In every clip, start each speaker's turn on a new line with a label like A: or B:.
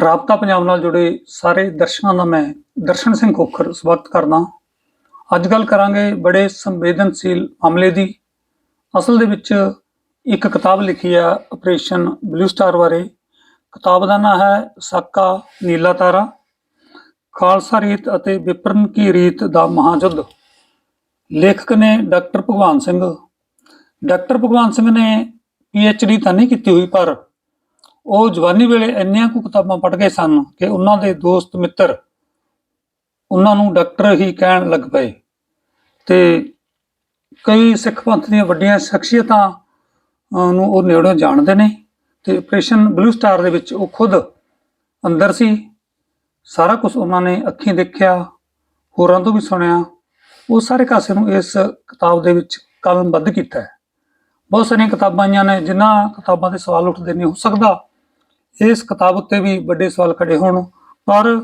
A: ਰਾਬਤਾ ਪੰਜਾਬ ਨਾਲ ਜੁੜੇ ਸਾਰੇ ਦਰਸ਼ਕਾਂ ਦਾ ਮੈਂ ਦਰਸ਼ਨ ਸਿੰਘ ਖੋਖਰ ਸਵਾਗਤ ਕਰਦਾ ਅੱਜ ਗੱਲ ਕਰਾਂਗੇ ਬੜੇ ਸੰਵੇਦਨਸ਼ੀਲ ਮਾਮਲੇ ਦੀ। ਅਸਲ ਦੇ ਵਿੱਚ ਇੱਕ ਕਿਤਾਬ ਲਿਖੀ ਆ ਆਪਰੇਸ਼ਨ ਬਲੂ ਸਟਾਰ ਬਾਰੇ। ਕਿਤਾਬ ਦਾ ਨਾਮ ਹੈ ਸਾਕਾ ਨੀਲਾ ਤਾਰਾ। ਖਾਲਸਾ ਰੀਤ ਅਤੇ ਵਿਪਰਨ ਕੀ ਰੀਤ ਦਾ ਮਹਾਯੁੱਧ। ਲੇਖਕ ਨੇ ਡਾਕਟਰ ਭਗਵਾਨ ਸਿੰਘ। ਡਾਕਟਰ ਭਗਵਾਨ ਸਿੰਘ ਨੇ ਡੀ ਤਾਂ ਨਹੀਂ ਕੀਤੀ ਹੋਈ, ਪਰ ਉਹ ਜਵਾਨੀ ਵੇਲੇ ਇੰਨੀਆਂ ਕੁ ਕਿਤਾਬਾਂ ਪੜ੍ਹ ਗਏ ਸਨ ਕਿ ਉਹਨਾਂ ਦੇ ਦੋਸਤ ਮਿੱਤਰ ਉਹਨਾਂ ਨੂੰ ਡਾਕਟਰ ਹੀ ਕਹਿਣ ਲੱਗ ਪਏ। ਤੇ ਕਈ ਸਿੱਖ ਪੰਥ ਦੀਆਂ ਵੱਡੀਆਂ ਸ਼ਖਸੀਅਤਾਂ ਨੂੰ ਉਹ ਨੇੜੋਂ ਜਾਣਦੇ ਨੇ ਤੇ ਆਪਰੇਸ਼ਨ ਬਲੂ ਸਟਾਰ ਦੇ ਵਿੱਚ ਉਹ ਖੁਦ ਅੰਦਰ ਸੀ। ਸਾਰਾ ਕੁਝ ਉਹਨਾਂ ਨੇ ਅੱਖੀਂ ਦੇਖਿਆ, ਹੋਰਾਂ ਤੋਂ ਵੀ ਸੁਣਿਆ। ਉਹ ਸਾਰੇ ਕਾਸੇ ਨੂੰ ਇਸ ਕਿਤਾਬ ਦੇ ਵਿੱਚ ਕਲਮਬੱਧ ਕੀਤਾ ਹੈ। ਬਹੁਤ ਸਾਰੀਆਂ ਕਿਤਾਬਾਂ ਆਈਆਂ ਨੇ, ਜਿਨ੍ਹਾਂ ਕਿਤਾਬਾਂ ਦੇ ਸਵਾਲ ਉੱਠਦੇ ਨੇ, ਹੋ ਸਕਦਾ ਇਸ ਕਿਤਾਬ ਉੱਤੇ ਵੀ ਵੱਡੇ ਸਵਾਲ ਖੜੇ ਹੋਣ, ਪਰ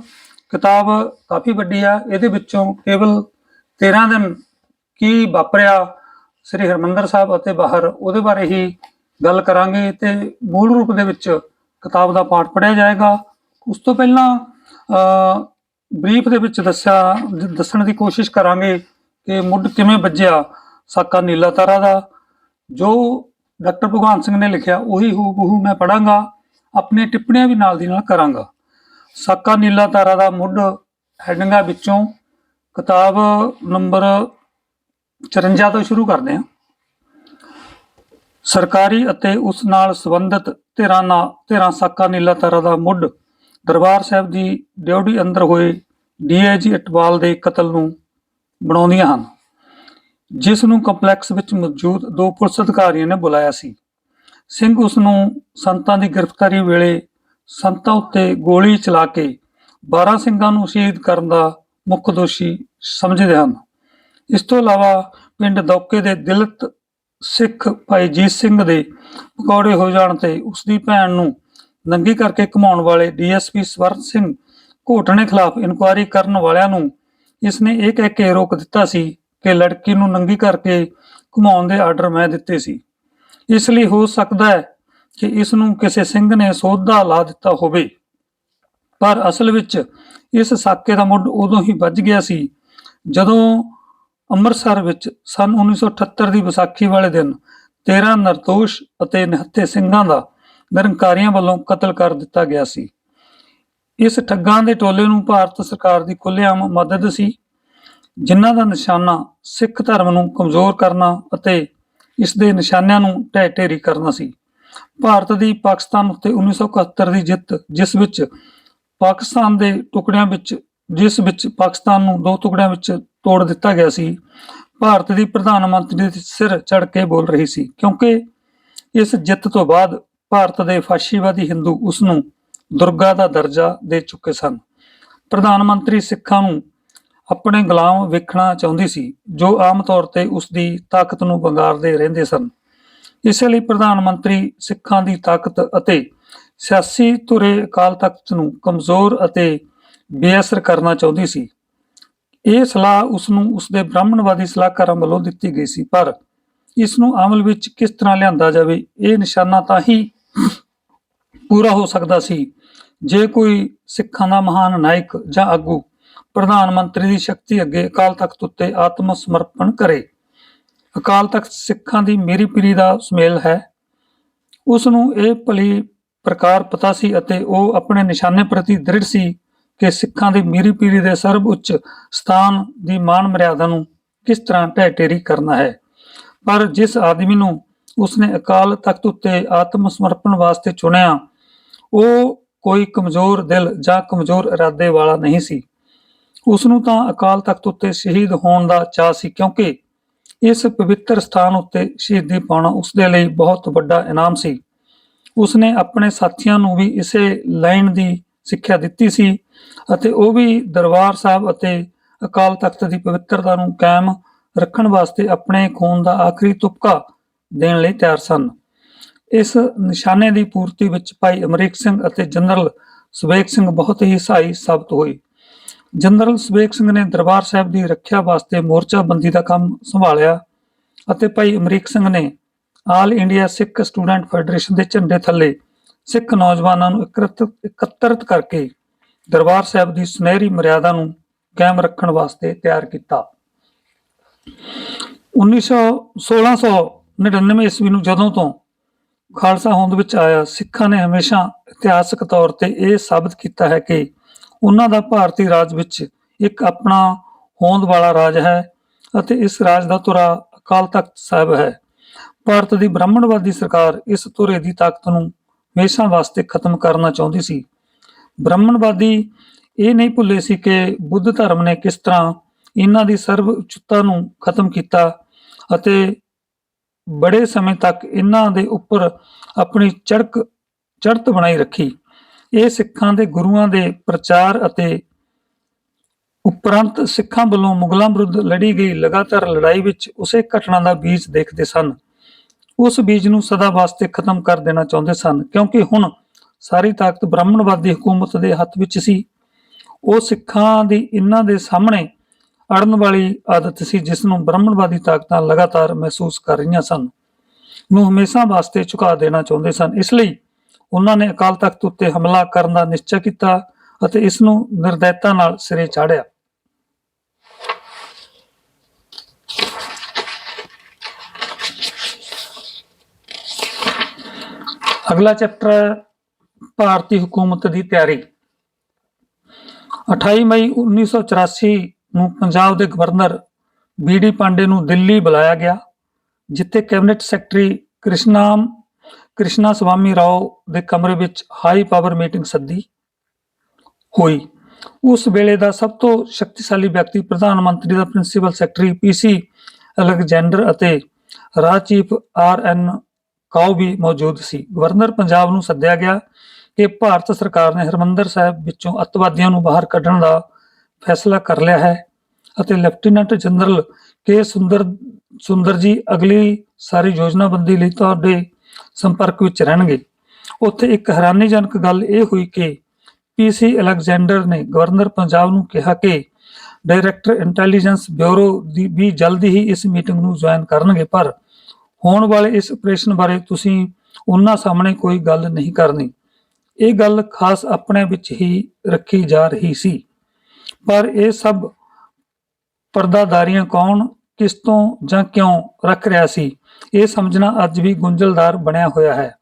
A: ਕਿਤਾਬ ਕਾਫੀ ਵੱਡੀ ਆ, ਇਹਦੇ ਵਿੱਚੋਂ ਕੇਵਲ 13 ਦਿਨ ਕੀ ਵਾਪਰਿਆ ਸ੍ਰੀ ਹਰਮੰਦਰ ਸਾਹਿਬ ਅਤੇ ਬਾਹਰ, ਉਹਦੇ ਬਾਰੇ ਹੀ ਗੱਲ ਕਰਾਂਗੇ ਤੇ ਮੂਲ ਰੂਪ ਦੇ ਵਿੱਚ ਕਿਤਾਬ ਦਾ ਪਾਠ ਪੜਿਆ ਜਾਏਗਾ। ਉਸ ਤੋਂ ਪਹਿਲਾਂ ਬਰੀਫ ਦੇ ਵਿੱਚ ਦੱਸਿਆ, ਦੱਸਣ ਦੀ ਕੋਸ਼ਿਸ਼ ਕਰਾਂਗੇ ਕਿ ਮੁੱਢ ਕਿਵੇਂ ਵੱਜਿਆ ਸਾਕਾ ਨੀਲਾ ਤਾਰਾ ਦਾ, ਜੋ ਡਾਕਟਰ ਭਗਵਾਨ ਸਿੰਘ ਨੇ ਲਿਖਿਆ, ਉਹੀ ਹੂ ਹੂਬਹੂ ਮੈਂ ਪੜਾਂਗਾ। ਆਪਣੀਆਂ ਟਿੱਪਣੀਆਂ ਵੀ ਨਾਲ ਦੀ ਨਾਲ ਕਰਾਂਗਾ। ਸਾਕਾ ਨੀਲਾ ਤਾਰਾ ਦਾ ਮੁੱਢ ਹੈਡਿੰਗਾਂ ਵਿੱਚੋਂ ਕਿਤਾਬ ਨੰਬਰ 54 ਤੋਂ ਸ਼ੁਰੂ ਕਰਦੇ ਹਾਂ। ਸਰਕਾਰੀ ਅਤੇ ਉਸ ਨਾਲ ਸੰਬੰਧਿਤ ਧਿਰਾਂ ਨਾਲ ਧਿਰਾਂ ਸਾਕਾ ਨੀਲਾ ਤਾਰਾ ਦਾ ਮੁੱਢ ਦਰਬਾਰ ਸਾਹਿਬ ਦੀ ਡਿਊਟੀ ਅੰਦਰ ਹੋਏ ਡੀਆਈਜੀ ਅਟਵਾਲ ਦੇ ਕਤਲ ਨੂੰ ਬਣਾਉਂਦੀਆਂ ਹਨ। ਜਿਸ ਨੂੰ ਕੰਪਲੈਕਸ ਵਿੱਚ ਮੌਜੂਦ ਦੋ ਪੁਲਿਸ ਅਧਿਕਾਰੀਆਂ ਨੇ ਬੁਲਾਇਆ ਸੀ। ਸਿੰਘ ਉਸ ਨੂੰ ਸੰਤਾਂ ਦੀ ਗ੍ਰਿਫਤਾਰੀ ਵੇਲੇ ਸੰਤਾਂ ਉੱਤੇ ਗੋਲੀ ਚਲਾ ਕੇ 12 ਸਿੰਘਾਂ ਨੂੰ ਸ਼ਹੀਦ ਕਰਨ ਦਾ ਮੁੱਖ ਦੋਸ਼ੀ ਸਮਝਦੇ ਹਨ। ਇਸ ਤੋਂ ਇਲਾਵਾ ਪਿੰਡ ਦੌਕੇ ਦੇ ਦਿਲਤ ਸਿੱਖ ਭਾਈ ਜੀਤ ਸਿੰਘ ਦੇ ਪਕੌੜੇ ਹੋ ਜਾਣ ਤੇ ਉਸ ਦੀ ਭੈਣ ਨੂੰ ਨੰਗੀ ਕਰਕੇ ਘਮਾਉਣ ਵਾਲੇ ਡੀਐਸਪੀ ਸਵਰਨ ਸਿੰਘ ਘੋਟਣੇ ਖਿਲਾਫ ਇਨਕੁਆਇਰੀ ਕਰਨ ਵਾਲਿਆਂ ਨੂੰ ਇਸ ਨੇ ਇਹ ਕਹਿ ਕੇ ਰੋਕ ਦਿੱਤਾ ਸੀ ਕਿ ਲੜਕੀ ਨੂੰ ਨੰਗੀ ਕਰਕੇ ਘੁਮਾਉਣ ਦੇ ਆਰਡਰ ਮੈਂ ਦਿੱਤੇ ਸੀ। ਇਸ ਲਈ ਹੋ ਸਕਦਾ ਹੈ ਕਿ ਇਸ ਨੂੰ ਕਿਸੇ ਸਿੰਘ ਨੇ ਸੋਧਾ ਲਾ ਦਿੱਤਾ ਹੋਵੇ। ਪਰ ਅਸਲ ਵਿੱਚ ਇਸ ਸਾਕੇ ਦਾ ਮੁੱਢ ਉਦੋਂ ਹੀ ਵੱਜ ਗਿਆ ਸੀ ਜਦੋਂ ਅੰਮ੍ਰਿਤਸਰ ਵਿੱਚ ਸਨ 1978 ਦੀ ਵਿਸਾਖੀ ਵਾਲੇ ਦਿਨ 13 ਨਿਰਦੋਸ਼ ਅਤੇ ਨਿਹੱਥੇ ਸਿੰਘਾਂ ਦਾ ਨਿਰੰਕਾਰੀਆਂ ਵੱਲੋਂ ਕਤਲ ਕਰ ਦਿੱਤਾ ਗਿਆ ਸੀ। ਇਸ ਠੱਗਾਂ ਦੇ ਟੋਲੇ ਨੂੰ ਭਾਰਤ ਸਰਕਾਰ ਦੀ ਖੁੱਲ੍ਹੇਆਮ ਮਦਦ ਸੀ, ਜਿਨ੍ਹਾਂ ਦਾ ਨਿਸ਼ਾਨਾ ਸਿੱਖ ਧਰਮ ਨੂੰ ਕਮਜ਼ੋਰ ਕਰਨਾ ਅਤੇ ਇਸ ਦੇ ਨਿਸ਼ਾਨਿਆਂ ਨੂੰ ਢਹਿ ਢੇਰੀ ਕਰਨਾ ਸੀ। ਭਾਰਤ ਦੀ ਪਾਕਿਸਤਾਨ ਉੱਤੇ 1971 ਦੀ ਜਿੱਤ, ਜਿਸ ਵਿੱਚ ਪਾਕਿਸਤਾਨ ਦੇ ਟੁਕੜਿਆਂ ਵਿੱਚ, ਜਿਸ ਵਿੱਚ ਪਾਕਿਸਤਾਨ ਨੂੰ ਦੋ ਟੁਕੜਿਆਂ ਵਿੱਚ ਤੋੜ ਦਿੱਤਾ ਗਿਆ ਸੀ, ਭਾਰਤ ਦੀ ਪ੍ਰਧਾਨ ਮੰਤਰੀ ਦੇ ਸਿਰ ਚੜ ਕੇ ਬੋਲ ਰਹੀ ਸੀ। ਕਿਉਂਕਿ ਇਸ ਜਿੱਤ ਤੋਂ ਬਾਅਦ ਭਾਰਤ ਦੇ ਫਾਸ਼ੀਵਾਦੀ ਹਿੰਦੂ ਉਸ ਨੂੰ ਦੁਰਗਾ ਦਾ ਦਰਜਾ ਦੇ ਚੁੱਕੇ ਸਨ। ਪ੍ਰਧਾਨ ਮੰਤਰੀ ਸਿੱਖਾਂ ਨੂੰ ਆਪਣੇ ਗੁਲਾਮ ਵੇਖਣਾ ਚਾਹੁੰਦੀ ਸੀ, ਜੋ ਆਮ ਤੌਰ ਤੇ ਉਸ ਦੀ ਤਾਕਤ ਨੂੰ ਵੰਗਾਰਦੇ ਰਹਿੰਦੇ ਸਨ। ਇਸੇ ਲਈ ਪ੍ਰਧਾਨ ਮੰਤਰੀ ਸਿੱਖਾਂ ਦੀ ਤਾਕਤ ਅਤੇ ਸਿਆਸੀ ਧੁਰੇ ਅਕਾਲ ਤਖਤ ਨੂੰ ਕਮਜ਼ੋਰ ਅਤੇ ਬੇਅਸਰ ਕਰਨਾ ਚਾਹੁੰਦੀ ਸੀ। ਇਹ ਸਲਾਹ ਉਸ ਨੂੰ ਉਸ ਦੇ ਬ੍ਰਾਹਮਣਵਾਦੀ ਸਲਾਹਕਾਰਾਂ ਵੱਲੋਂ ਦਿੱਤੀ ਗਈ ਸੀ, ਪਰ ਇਸ ਨੂੰ ਅਮਲ ਵਿੱਚ ਕਿਸ ਤਰ੍ਹਾਂ ਲਿਆਂਦਾ ਜਾਵੇ, ਇਹ ਨਿਸ਼ਾਨਾ ਤਾਂ ਹੀ ਪੂਰਾ ਹੋ ਸਕਦਾ ਸੀ, ਜੇ ਕੋਈ ਸਿੱਖਾਂ ਦਾ ਮਹਾਨ ਨਾਇਕ ਜਾਂ ਆਗੂ ਪ੍ਰਧਾਨ ਮੰਤਰੀ ਦੀ ਸ਼ਕਤੀ ਅੱਗੇ ਅਕਾਲ ਤਖਤ ਉੱਤੇ ਆਤਮ ਸਮਰਪਣ ਕਰੇ। ਅਕਾਲ ਤਖਤ ਸਿੱਖਾਂ ਦੀ ਮੇਰੀ ਪੀਰੀ ਦਾ ਸੁਮੇਲ ਹੈ। ਉਸ ਨੂੰ ਇਹ ਭਲੀ ਪ੍ਰਕਾਰ ਪਤਾ ਸੀ ਅਤੇ ਉਹ ਆਪਣੇ ਨਿਸ਼ਾਨੇ ਪ੍ਰਤੀ ਦ੍ਰਿੜ ਸੀ ਕਿ ਸਿੱਖਾਂ ਦੀ ਮੇਰੀ ਪੀਰੀ ਦੇ ਸਰਬ ਉੱਚ ਸਥਾਨ ਦੀ ਮਾਨ ਮਰਿਆਦਾ ਨੂੰ ਕਿਸ ਤਰ੍ਹਾਂ ਢਹਿ ਢੇਰੀ ਕਰਨਾ ਹੈ। ਪਰ ਜਿਸ ਆਦਮੀ ਨੂੰ ਉਸਨੇ ਅਕਾਲ ਤਖਤ ਉੱਤੇ ਆਤਮ ਸਮਰਪਣ ਵਾਸਤੇ ਚੁਣਿਆ, ਉਹ ਕੋਈ ਕਮਜ਼ੋਰ ਦਿਲ ਜਾਂ ਕਮਜ਼ੋਰ ਇਰਾਦੇ ਵਾਲਾ ਨਹੀਂ ਸੀ। ਉਸ ਨੂੰ ਤਾਂ ਅਕਾਲ ਤਖਤ ਉੱਤੇ ਸ਼ਹੀਦ ਹੋਣ ਦਾ ਚਾਅ ਸੀ ਕਿਉਂਕਿ ਇਸ ਪਵਿੱਤਰ ਸਥਾਨ ਉੱਤੇ ਸ਼ਹੀਦੀ ਪਾਉਣਾ ਉਸ ਦੇ ਲਈ ਬਹੁਤ ਵੱਡਾ ਇਨਾਮ ਸੀ। ਉਸਨੇ ਆਪਣੇ ਸਾਥੀਆਂ ਨੂੰ ਵੀ ਇਸੇ ਲਾਈਨ ਦੀ ਸਿੱਖਿਆ ਦਿੱਤੀ ਸੀ ਅਤੇ ਉਹ ਵੀ ਦਰਬਾਰ ਸਾਹਿਬ ਅਤੇ ਅਕਾਲ ਤਖਤ ਦੀ ਪਵਿੱਤਰਤਾ ਨੂੰ ਕਾਇਮ ਰੱਖਣ ਵਾਸਤੇ ਆਪਣੇ ਖੂਨ ਦਾ ਆਖਰੀ ਤੁਪਕਾ ਦੇਣ ਲਈ ਤਿਆਰ ਸਨ। ਇਸ ਨਿਸ਼ਾਨੇ ਦੀ ਪੂਰਤੀ ਵਿੱਚ ਭਾਈ ਅਮਰੀਕ ਸਿੰਘ ਅਤੇ ਜਨਰਲ ਸੁਬੇਗ ਸਿੰਘ ਬਹੁਤ ਹੀ ਸਹਾਈ ਸਾਬਤ ਹੋਏ। ਜਨਰਲ ਸੁਬੇਕ ਸਿੰਘ ਨੇ ਦਰਬਾਰ ਸਾਹਿਬ ਦੀ ਰੱਖਿਆ ਵਾਸਤੇ ਮੋਰਚਾਬੰਦੀ ਦਾ ਕੰਮ ਸੰਭਾਲਿਆ ਅਤੇ ਭਾਈ ਅਮਰੀਕ ਸਿੰਘ ਨੇ All India Sikh Student Federation ਦੇ ਝੰਡੇ ਥੱਲੇ ਸਿੱਖ ਨੌਜਵਾਨਾਂ ਨੂੰ ਇਕੱਤਰਿਤ ਕਰਕੇ ਦਰਬਾਰ ਸਾਹਿਬ ਦੀ ਸੁਨਹਿਰੀ ਮਰਿਆਦਾ ਨੂੰ ਕਾਇਮ ਰੱਖਣ ਵਾਸਤੇ ਤਿਆਰ ਕੀਤਾ। 1900 1699 ਈਸਵੀ ਨੂੰ ਜਦੋਂ ਤੋਂ ਖਾਲਸਾ ਹੋਂਦ ਵਿੱਚ ਆਇਆ, ਸਿੱਖਾਂ ਨੇ ਹਮੇਸ਼ਾ ਇਤਿਹਾਸਕ ਤੌਰ ਤੇ ਇਹ ਸਾਬਤ ਕੀਤਾ ਹੈ ਕਿ ਉਹਨਾਂ ਦਾ ਭਾਰਤੀ ਰਾਜ ਵਿੱਚ ਇੱਕ ਆਪਣਾ ਹੋਂਦ ਵਾਲਾ ਰਾਜ ਹੈ ਅਤੇ ਇਸ ਰਾਜ ਦਾ ਧੁਰਾ ਅਕਾਲ ਤਖਤ ਸਾਹਿਬ ਹੈ। ਭਾਰਤ ਦੀ ਬ੍ਰਾਹਮਣਵਾਦੀ ਸਰਕਾਰ ਇਸ ਧੁਰੇ ਦੀ ਤਾਕਤ ਨੂੰ ਹਮੇਸ਼ਾ ਵਾਸਤੇ ਖਤਮ ਕਰਨਾ ਚਾਹੁੰਦੀ ਸੀ। ਬ੍ਰਾਹਮਣਵਾਦੀ ਇਹ ਨਹੀਂ ਭੁੱਲੇ ਸੀ ਕਿ ਬੁੱਧ ਧਰਮ ਨੇ ਕਿਸ ਤਰ੍ਹਾਂ ਇਹਨਾਂ ਦੀ ਸਰਵ ਉੱਚਤਾ ਨੂੰ ਖਤਮ ਕੀਤਾ ਅਤੇ ਬੜੇ ਸਮੇਂ ਤੱਕ ਇਹਨਾਂ ਦੇ ਉੱਪਰ ਆਪਣੀ ਚੜਕ, ਚੜਤ ਬਣਾਈ ਰੱਖੀ। ਇਹ ਸਿੱਖਾਂ ਦੇ ਗੁਰੂਆਂ ਦੇ ਪ੍ਰਚਾਰ ਅਤੇ ਉਪਰੰਤ ਸਿੱਖਾਂ ਵੱਲੋਂ ਮੁਗਲਾਂ ਵਿਰੁੱਧ ਲੜੀ ਗਈ ਲਗਾਤਾਰ ਲੜਾਈ ਵਿੱਚ ਉਸੇ ਘਟਨਾ ਦਾ ਬੀਜ ਦੇਖਦੇ ਸਨ। ਉਸ ਬੀਜ ਨੂੰ ਸਦਾ ਵਾਸਤੇ ਖਤਮ ਕਰ ਦੇਣਾ ਚਾਹੁੰਦੇ ਸਨ, ਕਿਉਂਕਿ ਹੁਣ ਸਾਰੀ ਤਾਕਤ ਬ੍ਰਾਹਮਣਵਾਦੀ ਹਕੂਮਤ ਦੇ ਹੱਥ ਵਿੱਚ ਸੀ। ਉਹ ਸਿੱਖਾਂ ਦੀ ਇਹਨਾਂ ਦੇ ਸਾਹਮਣੇ ਅੜਨ ਵਾਲੀ ਆਦਤ ਸੀ, ਜਿਸ ਨੂੰ ਬ੍ਰਾਹਮਣਵਾਦੀ ਤਾਕਤਾਂ ਲਗਾਤਾਰ ਮਹਿਸੂਸ ਕਰ ਰਹੀਆਂ ਸਨ। ਨੂੰ ਹਮੇਸ਼ਾ ਵਾਸਤੇ ਝੁਕਾ ਦੇਣਾ ਚਾਹੁੰਦੇ ਸਨ। ਇਸ ਲਈ ਉਹਨਾਂ ਨੇ ਅਕਾਲ ਤਖਤ ਉੱਤੇ ਹਮਲਾ ਕਰਨ ਦਾ ਨਿਸ਼ਚੈ ਕੀਤਾ ਅਤੇ ਇਸ ਨੂੰ ਨਿਰਦੈਤਾ ਨਾਲ ਸਿਰੇ ਚਾੜਿਆ ਅਗਲਾ ਚੈਪਟਰ ਹੈ ਭਾਰਤੀ ਹਕੂਮਤ ਦੀ ਤਿਆਰੀ। 28 ਮਈ 1984 ਨੂੰ ਪੰਜਾਬ ਦੇ ਗਵਰਨਰ ਬੀਡੀ ਪਾਂਡੇ ਨੂੰ ਦਿੱਲੀ ਬੁਲਾਇਆ ਗਿਆ, ਜਿੱਥੇ ਕੈਬਨਿਟ ਸੈਕਟਰੀ ਕ੍ਰਿਸ਼ਨਾਮ ਕ੍ਰਿਸ਼ਨਾ ਸਵਾਮੀ ਰਾਓ ਦੇ ਕਮਰੇ ਵਿੱਚ ਹਾਈ ਪਾਵਰ ਮੀਟਿੰਗ ਸੱਦੀ ਹੋਈ। ਉਸ ਵੇਲੇ ਦਾ ਸਭ ਤੋਂ ਸ਼ਕਤੀਸ਼ਾਲੀ ਵਿਅਕਤੀ ਪ੍ਰਧਾਨ ਮੰਤਰੀ ਦਾ ਪ੍ਰਿੰਸੀਪਲ ਸੈਕਟਰੀ ਪੀਸੀ ਅਲੈਗਜ਼ੈਂਡਰ ਅਤੇ ਰਾਜ ਚੀਫ ਆਰ ਐਨ ਕਾਓ ਵੀ ਮੌਜੂਦ ਸੀ। ਗਵਰਨਰ ਪੰਜਾਬ ਨੂੰ ਸੱਦਿਆ ਗਿਆ ਕਿ ਭਾਰਤ ਸਰਕਾਰ ਨੇ ਹਰਮੰਦਰ ਸਾਹਿਬ ਵਿੱਚੋਂ ਅੱਤਵਾਦੀਆਂ ਨੂੰ ਬਾਹਰ ਕੱਢਣ ਦਾ ਫੈਸਲਾ ਕਰ ਲਿਆ ਹੈ ਅਤੇ ਲੈਫਟੀਨੈਂਟ ਜਨਰਲ ਕੇ ਸੁੰਦਰ ਸੁੰਦਰ ਜੀ ਅਗਲੀ ਸਾਰੀ ਯੋਜਨਾਬੰਦੀ ਲਈ ਤੁਹਾਡੇ ਸੰਪਰਕ ਵਿੱਚ ਰਹਿਣਗੇ। ਉੱਥੇ ਇੱਕ ਹੈਰਾਨੀਜਨਕ ਗੱਲ ਇਹ ਹੋਈ ਕਿ ਪੀਸੀ ਅਲੈਗਜ਼ੈਂਡਰ ਨੇ ਗਵਰਨਰ ਪੰਜਾਬ ਨੂੰ ਕਿਹਾ ਕਿ ਡਾਇਰੈਕਟਰ ਇੰਟੈਲੀਜੈਂਸ ਬਿਊਰੋ ਦੀ ਵੀ ਜਲਦੀ ਹੀ ਇਸ ਮੀਟਿੰਗ ਨੂੰ ਜੁਆਇਨ ਕਰਨਗੇ, ਪਰ ਹੋਣ ਵਾਲੇ ਇਸ ਆਪਰੇਸ਼ਨ ਬਾਰੇ ਤੁਸੀਂ ਉਹਨਾਂ ਸਾਹਮਣੇ ਕੋਈ ਗੱਲ ਨਹੀਂ ਕਰਨੀ। ਇਹ ਗੱਲ ਖਾਸ ਆਪਣੇ ਵਿੱਚ ਹੀ ਰੱਖੀ ਜਾ ਰਹੀ ਸੀ। ਪਰ ਇਹ ਸਭ ਪਰਦਾਦਾਰੀਆਂ ਕੌਣ, ਕਿਸ ਤੋਂ ਜਾਂ ਕਿਉਂ ਰੱਖ ਰਿਹਾ ਸੀ? ਇਹ ਸਮਝਣਾ ਅੱਜ ਵੀ ਗੁੰਝਲਦਾਰ ਬਣਿਆ ਹੋਇਆ ਹੈ।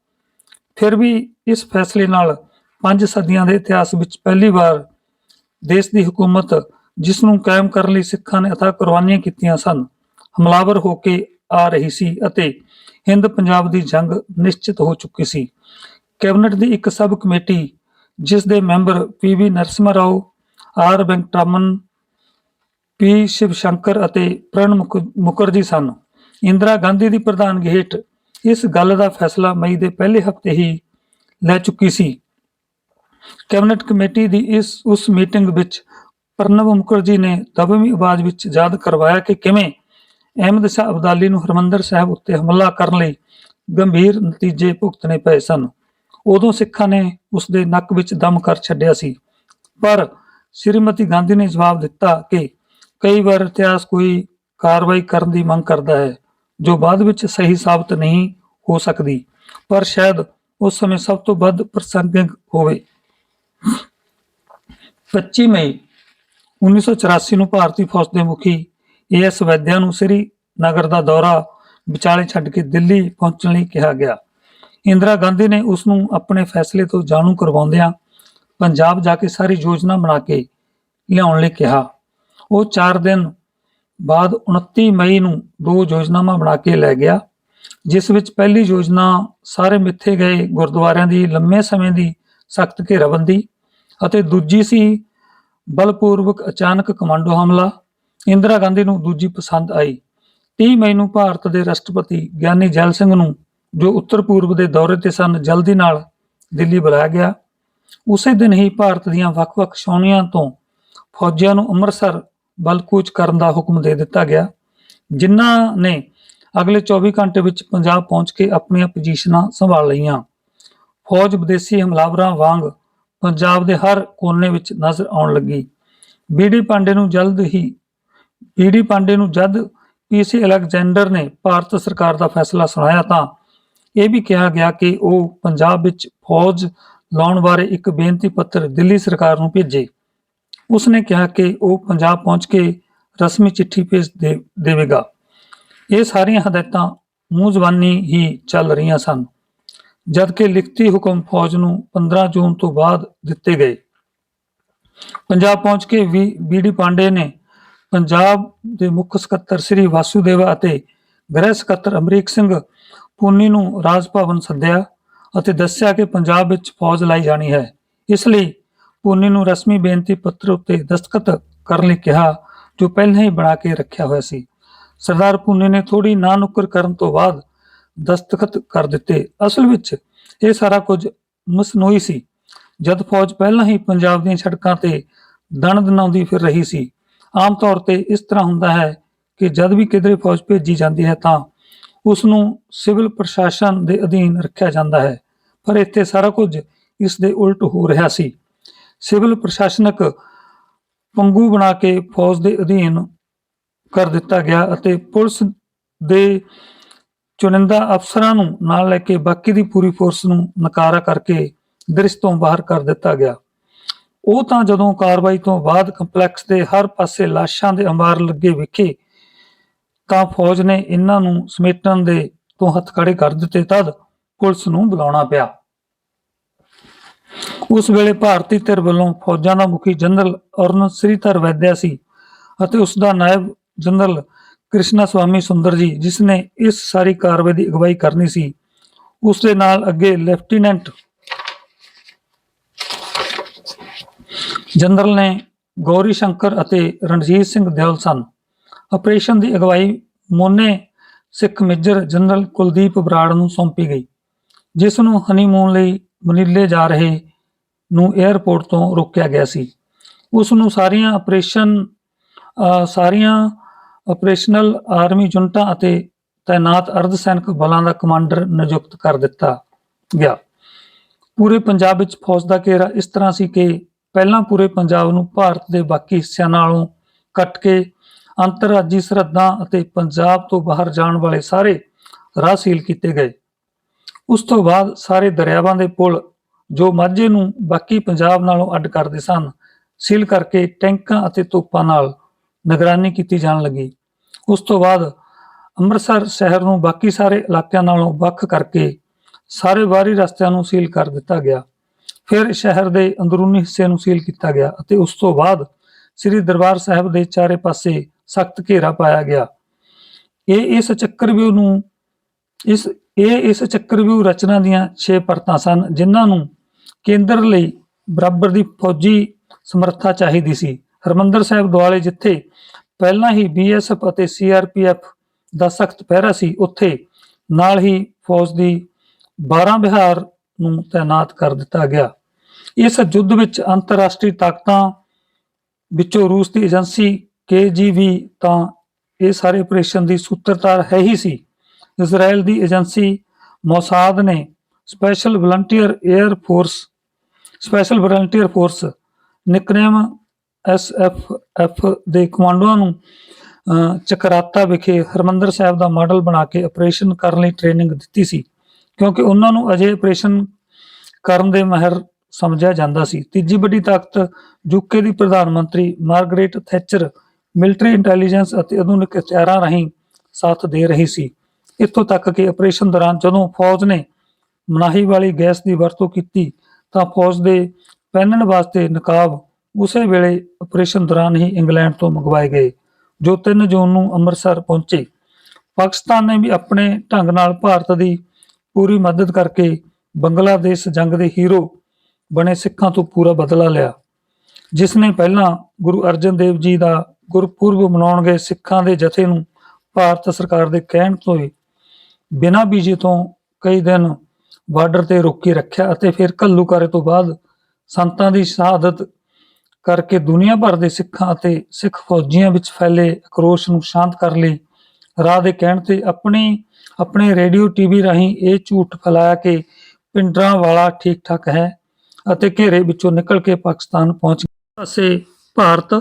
A: ਫਿਰ ਵੀ ਇਸ ਫੈਸਲੇ ਨਾਲ ਪੰਜ ਸਦੀਆਂ ਦੇ ਇਤਿਹਾਸ ਵਿੱਚ ਪਹਿਲੀ ਵਾਰ ਦੇਸ਼ ਦੀ ਹਕੂਮਤ ਜਿਸ ਨੂੰ ਕਾਇਮ ਕਰਨ ਲਈ ਸਿੱਖਾਂ ਨੇ ਅਥਾਹ ਕੁਰਬਾਨੀਆਂ ਕੀਤੀਆਂ ਸਨ, ਹਮਲਾਵਰ ਹੋ ਕੇ ਆ ਰਹੀ ਸੀ ਅਤੇ ਹਿੰਦ ਪੰਜਾਬ ਦੀ ਜੰਗ ਨਿਸ਼ਚਿਤ ਹੋ ਚੁੱਕੀ ਸੀ। ਕੈਬਨਿਟ ਦੀ ਇੱਕ ਸਬ ਕਮੇਟੀ ਜਿਸ ਦੇ member PV Narasimha Rao, R Venkataraman, P Shiv Shankar ਅਤੇ ਪ੍ਰਣ ਮੁਖ- ਮੁਖਰਜੀ ਸਨ। ਇੰਦਰਾ ਗਾਂਧੀ ਦੀ ਪ੍ਰਧਾਨਗੀ ਹੇਠ ਇਸ ਗੱਲ ਦਾ ਫੈਸਲਾ ਮਈ ਦੇ ਪਹਿਲੇ ਹਫ਼ਤੇ ਹੀ ਲੈ ਚੁੱਕੀ ਸੀ। ਕੈਬਨਿਟ ਕਮੇਟੀ ਦੀ ਇਸ, ਉਸ ਮੀਟਿੰਗ ਵਿੱਚ ਪ੍ਰਣਬ ਮੁਖਰਜੀ ਨੇ ਦਬਵੀਂ ਆਵਾਜ਼ ਵਿੱਚ ਯਾਦ ਕਰਵਾਇਆ ਕਿ ਕਿਵੇਂ ਅਹਿਮਦ ਸ਼ਾਹ ਅਬਦਾਲੀ ਨੂੰ ਹਰਮੰਦਰ ਸਾਹਿਬ ਉੱਤੇ ਹਮਲਾ ਕਰਨ ਲਈ ਗੰਭੀਰ ਨਤੀਜੇ ਭੁਗਤਣੇ ਪਏ ਸਨ। ਉਦੋਂ ਸਿੱਖਾਂ ਨੇ ਉਸ ਦੇ ਨੱਕ ਵਿੱਚ ਦਮ ਕਰ ਛੱਡਿਆ ਸੀ। ਪਰ ਸ਼੍ਰੀਮਤੀ ਗਾਂਧੀ ਨੇ ਜਵਾਬ ਦਿੱਤਾ ਕਿ ਕਈ ਵਾਰ ਇਤਿਹਾਸ ਕੋਈ ਕਾਰਵਾਈ ਕਰਨ ਦੀ ਮੰਗ ਕਰਦਾ ਹੈ। ਜੋ ਬਾਅਦ ਵਿੱਚ ਸਹੀ ਸਾਬਤ ਨਹੀਂ ਹੋ ਸਕਦੀ, ਪਰ ਸ਼ਾਇਦ ਉਸ ਸਮੇਂ ਸਭ ਤੋਂ ਵੱਧ ਪ੍ਰਸੰਗਿਕ ਹੋਵੇ। 25 ਮਈ 1984 ਨੂੰ ਭਾਰਤੀ ਫੌਜ ਦੇ ਮੁਖੀ ਏਐਸ ਵੈਦਿਆ ਨੂੰ ਸ੍ਰੀ ਨਗਰ ਦਾ ਦੌਰਾ ਵਿਚਾਲੇ ਛੱਡ ਕੇ ਦਿੱਲੀ ਪਹੁੰਚਣ ਲਈ ਕਿਹਾ ਗਿਆ। ਇੰਦਰਾ ਗਾਂਧੀ ਨੇ ਉਸ ਨੂੰ ਆਪਣੇ ਫੈਸਲੇ ਤੋਂ ਜਾਣੂ ਕਰਵਾਉਂਦਿਆਂ ਪੰਜਾਬ ਜਾ ਕੇ ਸਾਰੀ ਯੋਜਨਾ ਬਣਾ ਕੇ ਲਿਆਉਣ ਲਈ ਕਿਹਾ। ਉਹ 4 ਦਿਨ ਬਾਅਦ 29 ਮਈ ਨੂੰ ਦੋ ਯੋਜਨਾਵਾਂ ਬਣਾ ਕੇ ਲੈ ਗਿਆ, ਜਿਸ ਵਿੱਚ ਪਹਿਲੀ ਯੋਜਨਾ ਸਾਰੇ ਮਿੱਥੇ ਗਏ ਗੁਰਦੁਆਰਿਆਂ ਦੀ ਲੰਮੇ ਸਮੇਂ ਦੀ ਸਖਤ ਘੇਰਾਬੰਦੀ ਅਤੇ ਦੂਜੀ ਸੀ ਬਲਪੂਰਵਕ ਅਚਾਨਕ ਕਮਾਂਡੋ ਹਮਲਾ। ਇੰਦਰਾ ਗਾਂਧੀ ਨੂੰ ਦੂਜੀ ਪਸੰਦ ਆਈ। 30 ਮਈ ਨੂੰ ਭਾਰਤ ਦੇ ਰਾਸ਼ਟਰਪਤੀ ਗਿਆਨੀ ਜੈਲ ਸਿੰਘ ਨੂੰ, ਜੋ ਉੱਤਰ ਪੂਰਬ ਦੇ ਦੌਰੇ ਤੇ ਸਨ, ਜਲਦੀ ਨਾਲ ਦਿੱਲੀ ਬੁਲਾਇਆ ਗਿਆ। ਉਸੇ ਦਿਨ ਹੀ ਭਾਰਤ ਦੀਆਂ ਵੱਖ-ਵੱਖ ਛਾਉਣੀਆਂ ਤੋਂ ਫੌਜੀਆਂ ਨੂੰ ਅੰਮ੍ਰਿਤਸਰ ਬਲਕੂਚ ਕਰਨ ਦਾ ਹੁਕਮ ਦੇ ਦਿੱਤਾ ਗਿਆ। ਜਿਨ੍ਹਾਂ ਨੇ ਅਗਲੇ 24 ਘੰਟੇ ਵਿੱਚ ਪੰਜਾਬ ਪਹੁੰਚ ਕੇ ਆਪਣੀਆਂ ਪੋਜੀਸ਼ਨਾਂ ਸੰਭਾਲ ਲਈਆਂ। ਫੌਜ ਵਿਦੇਸੀ ਹਮਲਾਵਰਾਂ ਵਾਂਗ ਪੰਜਾਬ ਦੇ ਹਰ ਕੋਨੇ ਵਿੱਚ ਨਜ਼ਰ ਆਉਣ ਲੱਗੀ। ਬੀਡੀ ਪਾਂਡੇ ਨੂੰ ਜਲਦ ਹੀ ਬੀਡੀ ਪਾਂਡੇ ਨੂੰ ਜਦ ਪੀਸੀ ਅਲੈਗਜ਼ੈਂਡਰ ਨੇ ਭਾਰਤ ਸਰਕਾਰ ਦਾ ਫੈਸਲਾ ਸੁਣਾਇਆ ਤਾਂ ਇਹ ਵੀ ਕਿਹਾ ਗਿਆ ਕਿ ਉਹ ਪੰਜਾਬ ਵਿੱਚ ਫੌਜ ਲਾਉਣ ਬਾਰੇ ਇੱਕ ਬੇਨਤੀ ਪੱਤਰ ਦਿੱਲੀ ਸਰਕਾਰ ਨੂੰ ਭੇਜੇ। ਉਸਨੇ ਕਿਹਾ ਕਿ ਉਹ ਪੰਜਾਬ ਪਹੁੰਚ ਕੇ ਰਸਮੀ ਚਿੱਠੀ ਭੇਜ ਦੇ- ਦੇਵੇਗਾ। ਇਹ ਸਾਰੀਆਂ ਹਦਾਇਤਾਂ ਮੂੰਹ ਜ਼ਬਾਨੀ ਹੀ ਚੱਲ ਰਹੀਆਂ ਸਨ, ਜਦਕਿ ਲਿਖਤੀ ਹੁਕਮ ਫੌਜ ਨੂੰ 15 ਜੂਨ ਤੋਂ ਬਾਅਦ ਦਿੱਤੇ ਗਏ। ਪੰਜਾਬ ਪਹੁੰਚ ਕੇ ਵੀ ਬੀਡੀ ਪਾਂਡੇ ਨੇ ਪੰਜਾਬ ਦੇ ਮੁੱਖ ਸਕੱਤਰ ਸ੍ਰੀ ਵਾਸੂਦੇਵਾ ਅਤੇ ਗ੍ਰਹਿ ਸਕੱਤਰ ਅਮਰੀਕ ਸਿੰਘ ਪੂਨੀ ਨੂੰ ਰਾਜ ਭਵਨ ਸੱਦਿਆ ਅਤੇ ਦੱਸਿਆ ਕਿ ਪੰਜਾਬ ਵਿੱਚ ਫੌਜ ਲਾਈ ਜਾਣੀ ਹੈ। ਇਸ ਲਈ ਪੂਨੀ ਨੂੰ ਰਸਮੀ ਬੇਨਤੀ ਪੱਤਰ ਉੱਤੇ ਦਸਤਖਤ ਕਰਨ ਲਈ ਕਿਹਾ, ਜੋ ਪਹਿਲਾਂ ਹੀ ਬਣਾ ਕੇ ਰੱਖਿਆ ਹੋਇਆ ਸੀ। ਸਰਦਾਰ ਪੂਨੇ ਨੇ ਥੋੜੀ ਨਾ ਨੁੱਕਰ ਕਰਨ ਤੋਂ ਬਾਅਦ ਦਸਤਖਤ ਕਰ ਦਿੱਤੇ। ਅਸਲ ਵਿੱਚ ਇਹ ਸਾਰਾ ਕੁਝ ਮਸਨੂਈ ਸੀ। ਜਦ ਫੌਜ ਪਹਿਲਾਂ ਹੀ ਪੰਜਾਬ ਦੀਆਂ ਸੜਕਾਂ ਤੇ ਦਣ ਦਨਾਉਂਦੀ ਫਿਰ ਰਹੀ ਸੀ। ਆਮ ਤੌਰ ਤੇ ਇਸ ਤਰ੍ਹਾਂ ਹੁੰਦਾ ਹੈ ਕਿ ਜਦ ਵੀ ਕਿਧਰੇ ਫੌਜ ਭੇਜੀ ਜਾਂਦੀ ਹੈ ਤਾਂ ਉਸ ਨੂੰ ਸਿਵਲ ਪ੍ਰਸ਼ਾਸਨ ਦੇ ਅਧੀਨ ਰੱਖਿਆ ਜਾਂਦਾ ਹੈ। ਪਰ ਇੱਥੇ ਸਾਰਾ ਕੁਝ ਇਸ ਦੇ ਉਲਟ ਹੋ ਰਿਹਾ ਸੀ। ਸਿਵਲ ਪ੍ਰਸ਼ਾਸਨਕ ਪੰਗੂ ਬਣਾ ਕੇ ਫੌਜ ਦੇ ਅਧੀਨ ਕਰ ਦਿੱਤਾ ਗਿਆ ਅਤੇ ਪੁਲਿਸ ਦੇ ਚੁਣਿੰਦਾ ਅਫਸਰਾਂ ਨੂੰ ਨਾਲ ਲੈ ਕੇ ਬਾਕੀ ਦੀ ਪੂਰੀ ਫੋਰਸ ਨੂੰ ਨਕਾਰਾ ਕਰਕੇ ਦ੍ਰਿਸ਼ ਤੋਂ ਬਾਹਰ ਕਰ ਦਿੱਤਾ ਗਿਆ। ਉਹ ਤਾਂ ਜਦੋਂ ਕਾਰਵਾਈ ਤੋਂ ਬਾਅਦ ਕੰਪਲੈਕਸ ਦੇ ਹਰ ਪਾਸੇ ਲਾਸ਼ਾਂ ਦੇ ਅੰਬਾਰ ਲੱਗੇ ਵਿਖੇ, ਤਾਂ ਫੌਜ ਨੇ ਇਹਨਾਂ ਨੂੰ ਸਮੇਟਣ ਦੇ ਤੋਂ ਹੱਥ ਖੜੇ ਕਰ ਦਿੱਤੇ, ਤਦ ਪੁਲਿਸ ਨੂੰ ਬੁਲਾਉਣਾ ਪਿਆ। ਉਸ ਵੇਲੇ ਭਾਰਤੀ ਧਿਰ ਵੱਲੋਂ ਫੌਜਾਂ ਦਾ ਮੁਖੀ ਜਨਰਲ ਅਰੁਣ ਸ੍ਰੀਧਰ ਵੈਦਿਆ ਸੀ ਅਤੇ ਉਸ ਦਾ ਨਾਇਬ ਜਨਰਲ ਕ੍ਰਿਸ਼ਨਾ ਸਵਾਮੀ ਸੁੰਦਰ ਜੀ, ਜਿਸ ਨੇ ਇਸ ਸਾਰੀ ਕਾਰਵਾਈ ਦੀ ਅਗਵਾਈ ਕਰਨੀ ਸੀ। ਉਸ ਦੇ ਨਾਲ ਅੱਗੇ ਲੈਫਟੀਨੈਂਟ ਜਨਰਲ ਨੇ ਗੌਰੀ ਸ਼ੰਕਰ ਅਤੇ ਰਣਜੀਤ ਸਿੰਘ ਦਿਓਲ ਸਨ। ਆਪਰੇਸ਼ਨ ਦੀ ਅਗਵਾਈ ਮੋਨੇ ਸਿੱਖ ਮੇਜਰ ਜਨਰਲ ਕੁਲਦੀਪ ਬਰਾੜ ਨੂੰ ਸੌਂਪੀ ਗਈ, ਜਿਸ ਨੂੰ ਹਨੀਮੂਨ ਲਈ ਮਨੀਲੇ ਜਾ ਰਹੇ ਨੂੰ 에ਅਰਪੋਰਟ ਤੋਂ ਰੋਕਿਆ ਗਿਆ ਸੀ। ਉਸ ਨੂੰ ਸਾਰੀਆਂ ਆਪਰੇਸ਼ਨ ਸਾਰੀਆਂ ਆਪਰੇਸ਼ਨਲ ਆਰਮੀ ਜੁਨਟਾਂ ਅਤੇ ਤਾਇਨਾਤ ਅਰਧ ਸੈਨਿਕ ਬਲਾਂ ਦਾ ਕਮਾਂਡਰ ਨਿਯੁਕਤ ਕਰ ਦਿੱਤਾ ਗਿਆ। ਪੂਰੇ ਪੰਜਾਬ ਵਿੱਚ ਫੌਜ ਦਾ ਘੇਰਾ ਇਸ ਤਰ੍ਹਾਂ ਸੀ ਕਿ ਪਹਿਲਾਂ ਪੂਰੇ ਪੰਜਾਬ ਨੂੰ ਭਾਰਤ ਦੇ ਬਾਕੀ ਹਿੱਸਿਆਂ ਨਾਲੋਂ ਕੱਟ ਕੇ ਅੰਤਰਰਾਜੀ ਸਰਹੱਦਾਂ ਅਤੇ ਪੰਜਾਬ ਤੋਂ ਬਾਹਰ ਜਾਣ ਵਾਲੇ ਸਾਰੇ ਰਾਹ ਸੀਲ ਕੀਤੇ ਗਏ। ਉਸ ਤੋਂ ਬਾਅਦ ਸਾਰੇ ਦਰਿਆਵਾਂ ਦੇ ਪੁਲ ਜੋ ਮਾਝੇ ਨੂੰ ਬਾਕੀ ਪੰਜਾਬ ਨਾਲੋਂ ਅੱਡ ਕਰਦੇ ਸਨ, ਸੀਲ ਕਰਕੇ ਟੈਂਕਾਂ ਅਤੇ ਤੋਪਾਂ ਨਾਲ ਨਿਗਰਾਨੀ ਕੀਤੀ ਜਾਣ ਲੱਗੀ। ਉਸ ਤੋਂ ਬਾਅਦ ਅੰਮ੍ਰਿਤਸਰ ਸ਼ਹਿਰ ਨੂੰ ਬਾਕੀ ਸਾਰੇ ਇਲਾਕਿਆਂ ਨਾਲੋਂ ਵੱਖ ਕਰਕੇ ਸਾਰੇ ਬਾਹਰੀ ਰਸਤਿਆਂ ਨੂੰ ਸੀਲ ਕਰ ਦਿੱਤਾ ਗਿਆ। ਫਿਰ ਸ਼ਹਿਰ ਦੇ ਅੰਦਰੂਨੀ ਹਿੱਸੇ ਨੂੰ ਸੀਲ ਕੀਤਾ ਗਿਆ ਅਤੇ ਉਸ ਤੋਂ ਬਾਅਦ ਸ੍ਰੀ ਦਰਬਾਰ ਸਾਹਿਬ ਦੇ ਚਾਰੇ ਪਾਸੇ ਸਖਤ ਘੇਰਾ ਪਾਇਆ ਗਿਆ। ਇਹ ਇਸ ਚੱਕਰ ਚੱਕਰਵਿਊਹ ਨੂੰ ਇਸ ਇਹ ਇਸ ਚੱਕਰਵਿਊ ਰਚਨਾ ਦੀਆਂ 6 ਪਰਤਾਂ ਸਨ, ਜਿਨ੍ਹਾਂ ਨੂੰ ਕੇਂਦਰ ਲਈ ਬਰਾਬਰ ਦੀ ਫੌਜੀ ਸਮਰੱਥਾ ਚਾਹੀਦੀ ਸੀ। ਹਰਮੰਦਰ ਸਾਹਿਬ ਦੁਆਲੇ ਜਿੱਥੇ ਪਹਿਲਾਂ ਹੀ ਬੀਐਸਐਫ ਅਤੇ ਸੀਆਰਪੀਐਫ ਦਾ ਸਖਤ ਪਹਿਰਾ ਸੀ, ਉੱਥੇ ਨਾਲ ਹੀ ਫੌਜ ਦੀ 12 ਬਿਹਾਰ ਨੂੰ ਤਾਇਨਾਤ ਕਰ ਦਿੱਤਾ ਗਿਆ। ਇਸ ਯੁੱਧ ਵਿੱਚ ਅੰਤਰਰਾਸ਼ਟਰੀ ਤਾਕਤਾਂ ਵਿੱਚੋਂ ਰੂਸ ਦੀ ਏਜੰਸੀ ਕੇਜੀਬੀ ਤਾਂ ਇਹ ਸਾਰੇ ਆਪਰੇਸ਼ਨ ਦੀ ਸੂਤਰਧਾਰ ਹੈ ਹੀ ਸੀ। ਇਜ਼ਰਾਈਲ ਦੀ ਏਜੰਸੀ ਮੋਸਾਦ ਨੇ special volunteer air force, special volunteer force nickname SFF ਦੇ ਕਮਾਂਡੋਆਂ ਨੂੰ ਚਕਰਾਤਾ ਵਿਖੇ ਹਰਮੰਦਰ ਸਾਹਿਬ ਦਾ ਮਾਡਲ ਬਣਾ ਕੇ ਆਪਰੇਸ਼ਨ ਕਰਨ ਲਈ ਟ੍ਰੇਨਿੰਗ ਦਿੱਤੀ ਸੀ, ਕਿਉਂਕਿ ਉਹਨਾਂ ਨੂੰ ਅਜੇ ਆਪਰੇਸ਼ਨ ਕਰਨ ਦੇ ਮਾਹਿਰ ਸਮਝਿਆ ਜਾਂਦਾ ਸੀ। ਤੀਜੀ ਵੱਡੀ ਤਾਕਤ ਯੂਕੇ ਦੀ ਪ੍ਰਧਾਨ ਮੰਤਰੀ ਮਾਰਗਰੇਟ ਥੈਚਰ ਮਿਲਟਰੀ ਇੰਟੈਲੀਜੈਂਸ ਅਤੇ ਆਧੁਨਿਕ ਹਥਿਆਰਾਂ ਰਾਹੀਂ ਸਾਥ ਦੇ ਰਹੀ ਸੀ। ਇੱਥੋਂ ਤੱਕ ਕਿ ਆਪਰੇਸ਼ਨ ਦੌਰਾਨ ਜਦੋਂ ਫੌਜ ਨੇ ਮਨਾਹੀ ਵਾਲੀ ਗੈਸ ਦੀ ਵਰਤੋਂ ਕੀਤੀ, ਤਾਂ ਫੌਜ ਦੇ ਪਹਿਨਣ ਵਾਸਤੇ ਨਕਾਬ ਉਸੇ ਵੇਲੇ ਆਪਰੇਸ਼ਨ ਦੌਰਾਨ ਹੀ ਇੰਗਲੈਂਡ ਤੋਂ ਮੰਗਵਾਏ ਗਏ, ਜੋ 3 ਜੂਨ ਨੂੰ ਅੰਮ੍ਰਿਤਸਰ ਪਹੁੰਚੇ। ਪਾਕਿਸਤਾਨ ਨੇ ਵੀ ਆਪਣੇ ਢੰਗ ਨਾਲ ਭਾਰਤ ਦੀ ਪੂਰੀ ਮਦਦ ਕਰਕੇ ਬੰਗਲਾਦੇਸ਼ ਜੰਗ ਦੇ ਹੀਰੋ ਬਣੇ ਸਿੱਖਾਂ ਤੋਂ ਪੂਰਾ ਬਦਲਾ ਲਿਆ, ਜਿਸ ਨੇ ਪਹਿਲਾਂ ਗੁਰੂ ਅਰਜਨ ਦੇਵ ਜੀ ਦਾ ਗੁਰਪੁਰਬ ਮਨਾਉਣ ਗਏ ਸਿੱਖਾਂ ਦੇ ਜਥੇ ਨੂੰ ਭਾਰਤ ਸਰਕਾਰ ਦੇ ਕਹਿਣ ਤੋਂ ਹੀ ਬਿਨਾਂ ਬੀਜੇ ਤੋਂ ਕਈ ਦਿਨ ਬਾਰਡਰ ਤੇ ਰੋਕੀ ਰੱਖਿਆ ਅਤੇ ਫਿਰ ਘੱਲੂਕਾਰੇ ਤੋਂ ਬਾਅਦ ਸੰਤਾਂ ਦੀ ਸ਼ਹਾਦਤ ਕਰਕੇ ਦੁਨੀਆ ਭਰ ਦੇ ਸਿੱਖਾਂ ਅਤੇ ਸਿੱਖ ਫੌਜੀਆਂ ਵਿੱਚ ਫੈਲੇ ਆਕਰੋਸ਼ ਨੂੰ ਸ਼ਾਂਤ ਕਰਨ ਲਈ। ਰਾਹ ਦੇ ਕਹਿਣ ਤੇ ਆਪਣੀ, ਆਪਣੇ ਰੇਡੀਓ, ਟੀਵੀ ਰਾਹੀਂ ਇਹ ਝੂਠ ਫੈਲਾਇਆ ਕਿ ਪਿੰਡਰਾਂ ਵਾਲਾ ਠੀਕ ਠਾਕ ਹੈ ਅਤੇ ਘੇਰੇ ਵਿੱਚੋਂ ਨਿਕਲ ਕੇ ਪਾਕਿਸਤਾਨ ਪਹੁੰਚ ਗਿਆ। ਪਾਸੇ ਭਾਰਤ,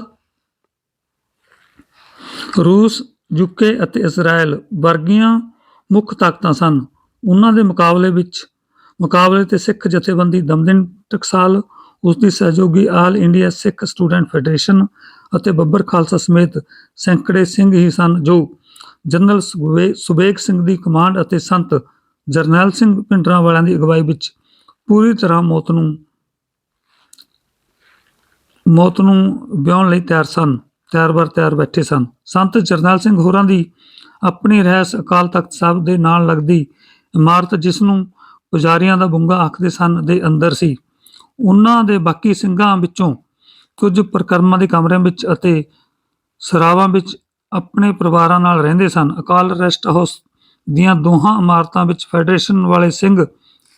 A: ਰੂਸ ਯੂਕੇ ਅਤੇ ਇਜ਼ਰਾਈਲ ਵਰਗੀਆਂ ਮੁੱਖ ਤਾਕਤਾਂ ਸਨ। ਉਹਨਾਂ ਦੇ ਮੁਕਾਬਲੇ ਵਿੱਚ ਮੁਕਾਬਲੇ ਤੇ ਸਿੱਖ ਜਥੇਬੰਦੀ ਦਮਦਿਨ ਟਕਸਾਲ ਉਸ ਦੀ ਸਹਿਯੋਗੀ All India Sikh Student Federation ਅਤੇ ਬੱਬਰ ਖਾਲਸਾ ਸਮੇਤ ਸੈਂਕੜੇ ਸਿੰਘ ਹੀ ਸਨ, ਜੋ ਜਨਰਲ ਸੁਬੇ- ਸੁਬੇਗ ਸਿੰਘ ਦੀ ਕਮਾਂਡ ਅਤੇ ਸੰਤ ਜਰਨੈਲ ਸਿੰਘ ਪਿੰਡਰਾਂ ਵਾਲਿਆਂ ਦੀ ਅਗਵਾਈ ਵਿੱਚ ਪੂਰੀ ਤਰ੍ਹਾਂ ਮੌਤ ਨੂੰ ਮੌਤ ਨੂੰ ਵਿਆਉਣ ਲਈ ਤਿਆਰ ਸਨ। ਤਿਆਰ ਬਰ ਤਿਆਰ ਬੈਠੇ ਸਨ। ਸੰਤ ਜਰਨੈਲ ਸਿੰਘ ਹੋਰਾਂ ਦੀ ਆਪਣੀ ਰਹਿਸ ਅਕਾਲ ਤਖਤ ਸਾਹਿਬ ਦੇ ਨਾਲ ਲੱਗਦੀ ਇਮਾਰਤ, ਜਿਸ ਨੂੰ ਪੁਜਾਰੀਆਂ ਦਾ ਬੁੰਗਾ ਆਖਦੇ ਸਨ, ਦੇ ਅੰਦਰ ਸੀ। ਉਹਨਾਂ ਦੇ ਬਾਕੀ ਸਿੰਘਾਂ ਵਿੱਚੋਂ ਕੁਝ ਪ੍ਰਕਰਮਾਂ ਦੇ ਕਮਰਿਆਂ ਵਿੱਚ ਅਤੇ ਸਰਾਵਾਂ ਵਿੱਚ ਆਪਣੇ ਪਰਿਵਾਰਾਂ ਨਾਲ ਰਹਿੰਦੇ ਸਨ। ਅਕਾਲ ਰੈਸਟ ਹਾਊਸ ਦੀਆਂ ਦੋਹਾਂ ਇਮਾਰਤਾਂ ਵਿੱਚ ਫੈਡਰੇਸ਼ਨ ਵਾਲੇ ਸਿੰਘ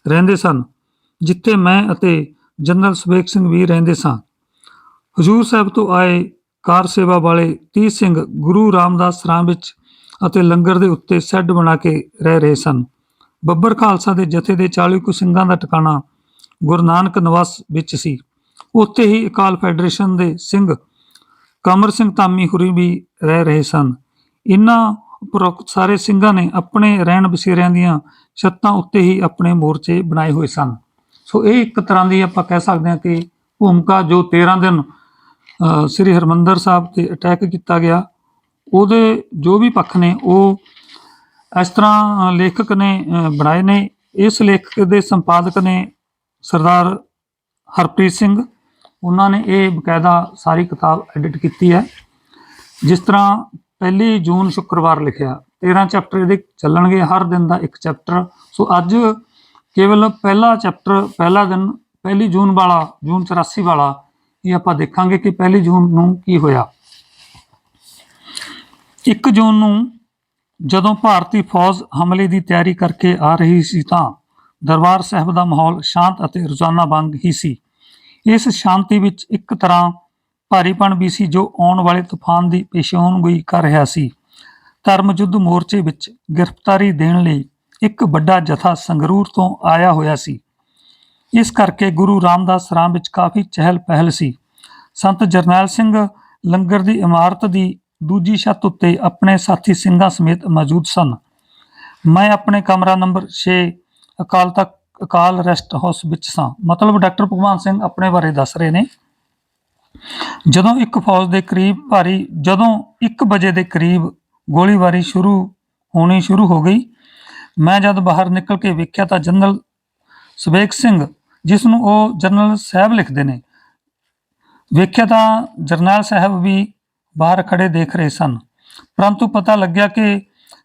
A: ਰਹਿੰਦੇ ਸਨ, ਜਿੱਥੇ ਮੈਂ ਅਤੇ ਜਨਰਲ ਸੁਬੇਗ ਸਿੰਘ ਵੀ ਰਹਿੰਦੇ ਸਾਂ। ਹਜੂਰ ਸਾਹਿਬ ਤੋਂ ਆਏ ਕਾਰ ਸੇਵਾ ਵਾਲੇ 30 ਸਿੰਘ ਗੁਰੂ ਰਾਮਦਾਸ ਸਰਾਂ ਵਿੱਚ ਅਤੇ ਲੰਗਰ ਦੇ ਉੱਤੇ ਸੈੱਡ ਬਣਾ ਕੇ ਰਹਿ ਰਹੇ ਸਨ। ਬੱਬਰ ਖਾਲਸਾ ਦੇ ਜਥੇ ਦੇ 40 ਕੁ ਸਿੰਘਾਂ ਦਾ ਟਿਕਾਣਾ ਗੁਰੂ ਨਾਨਕ ਨਿਵਾਸ ਵਿੱਚ ਸੀ। ਉੱਥੇ ਹੀ ਅਕਾਲ ਫੈਡਰੇਸ਼ਨ ਦੇ ਸਿੰਘ ਕਮਰ ਸਿੰਘ ਧਾਮੀ ਹੁਰੀ ਵੀ ਰਹਿ ਰਹੇ ਸਨ। ਇਨ੍ਹਾਂ ਉਪਰੋਕਤ ਸਾਰੇ ਸਿੰਘਾਂ ਨੇ ਆਪਣੇ ਰਹਿਣ ਬਸੇਰਿਆਂ ਦੀਆਂ ਛੱਤਾਂ ਉੱਤੇ ਹੀ ਆਪਣੇ ਮੋਰਚੇ ਬਣਾਏ ਹੋਏ ਸਨ। ਸੋ ਇਹ ਇੱਕ ਤਰ੍ਹਾਂ ਦੀ ਆਪਾਂ ਕਹਿ ਸਕਦੇ ਹਾਂ ਕਿ ਭੂਮਿਕਾ ਜੋ 13 ਦਿਨ ਸ੍ਰੀ ਹਰਮੰਦਰ ਸਾਹਿਬ ਤੇ ਅਟੈਕ ਕੀਤਾ ਗਿਆ। ਉਹਦੇ ਜੋ ਵੀ ਪੱਖ ਨੇ, ਉਹ ਇਸ ਤਰ੍ਹਾਂ ਲੇਖਕ ਨੇ ਬਣਾਏ ਨੇ। ਇਸ ਲੇਖਕ ਦੇ ਸੰਪਾਦਕ ਨੇ ਸਰਦਾਰ ਹਰਪ੍ਰੀਤ ਸਿੰਘ। ਉਹਨਾਂ ਨੇ ਇਹ ਬਕਾਇਦਾ ਸਾਰੀ ਕਿਤਾਬ ਐਡਿਟ ਕੀਤੀ ਹੈ। ਜਿਸ ਤਰ੍ਹਾਂ ਪਹਿਲੀ ਜੂਨ ਸ਼ੁੱਕਰਵਾਰ ਲਿਖਿਆ 13 ਚੈਪਟਰ ਇਹਦੇ ਚੱਲਣਗੇ, ਹਰ ਦਿਨ ਦਾ ਇੱਕ ਚੈਪਟਰ ਸੋ ਅੱਜ ਕੇਵਲ ਪਹਿਲਾ ਚੈਪਟਰ ਪਹਿਲਾ ਦਿਨ, ਪਹਿਲੀ ਜੂਨ ਵਾਲਾ, ਜੂਨ 84 ਵਾਲਾ ਇਹ ਆਪਾਂ ਦੇਖਾਂਗੇ ਕਿ ਪਹਿਲੀ ਜੂਨ ਨੂੰ ਕੀ ਹੋਇਆ। 1 ਜੂਨ ਨੂੰ ਜਦੋਂ ਭਾਰਤੀ ਫੌਜ ਹਮਲੇ ਦੀ ਤਿਆਰੀ ਕਰਕੇ ਆ ਰਹੀ ਸੀ ਤਾਂ ਦਰਬਾਰ ਸਾਹਿਬ ਦਾ ਮਾਹੌਲ ਸ਼ਾਂਤ ਅਤੇ ਰੋਜ਼ਾਨਾ ਵਾਂਗ ਹੀ ਸੀ। ਇਸ ਸ਼ਾਂਤੀ ਵਿੱਚ ਇੱਕ ਤਰ੍ਹਾਂ ਭਾਰੀਪਣ ਵੀ ਸੀ ਜੋ ਆਉਣ ਵਾਲੇ ਤੂਫਾਨ ਦੀ ਪੇਸ਼ੀਨਗੋਈ ਕਰ ਰਿਹਾ ਸੀ। ਧਰਮ ਯੁੱਧ ਮੋਰਚੇ ਵਿੱਚ ਗ੍ਰਿਫਤਾਰੀ ਦੇਣ ਲਈ ਇੱਕ ਵੱਡਾ ਜਥਾ ਸੰਗਰੂਰ ਤੋਂ ਆਇਆ ਹੋਇਆ ਸੀ। ਇਸ ਕਰਕੇ ਗੁਰੂ ਰਾਮਦਾਸ ਰਾਮ ਵਿੱਚ ਕਾਫੀ ਚਹਿਲ ਪਹਿਲ ਸੀ। ਸੰਤ ਜਰਨੈਲ ਸਿੰਘ ਲੰਗਰ ਦੀ ਇਮਾਰਤ ਦੀ ਦੂਜੀ ਛੱਤ ਉੱਤੇ ਆਪਣੇ ਸਾਥੀ ਸਿੰਘਾਂ ਸਮੇਤ ਮੌਜੂਦ ਸਨ। ਮੈਂ ਆਪਣੇ ਕਮਰਾ number 6 Akal Takht, Akal rest house ਵਿੱਚ ਸਾਂ। ਮਤਲਬ ਡਾਕਟਰ ਭਗਵਾਨ ਸਿੰਘ ਆਪਣੇ ਬਾਰੇ ਦੱਸ ਰਹੇ ਨੇ। ਜਦੋਂ ਇੱਕ ਫੌਜ ਦੇ ਕਰੀਬ ਭਾਰੀ, ਜਦੋਂ 1 ਵਜੇ ਦੇ ਕਰੀਬ ਗੋਲੀਬਾਰੀ ਸ਼ੁਰੂ ਹੋਣੀ ਸ਼ੁਰੂ ਹੋ ਗਈ, ਮੈਂ ਜਦ ਬਾਹਰ ਨਿਕਲ ਕੇ ਵੇਖਿਆ ਤਾਂ ਜਨਰਲ ਸੁਬੇਗ ਸਿੰਘ, ਜਿਸ ਨੂੰ ਉਹ ਜਨਰਲ ਸਾਹਿਬ ਲਿਖਦੇ ਨੇ ਵੇਖਿਆ ਤਾਂ ਜਰਨੈਲ ਸਾਹਿਬ ਵੀ ਬਾਹਰ ਖੜੇ ਦੇਖ ਰਹੇ ਸਨ, ਪਰੰਤੂ ਪਤਾ ਲੱਗਿਆ ਕਿ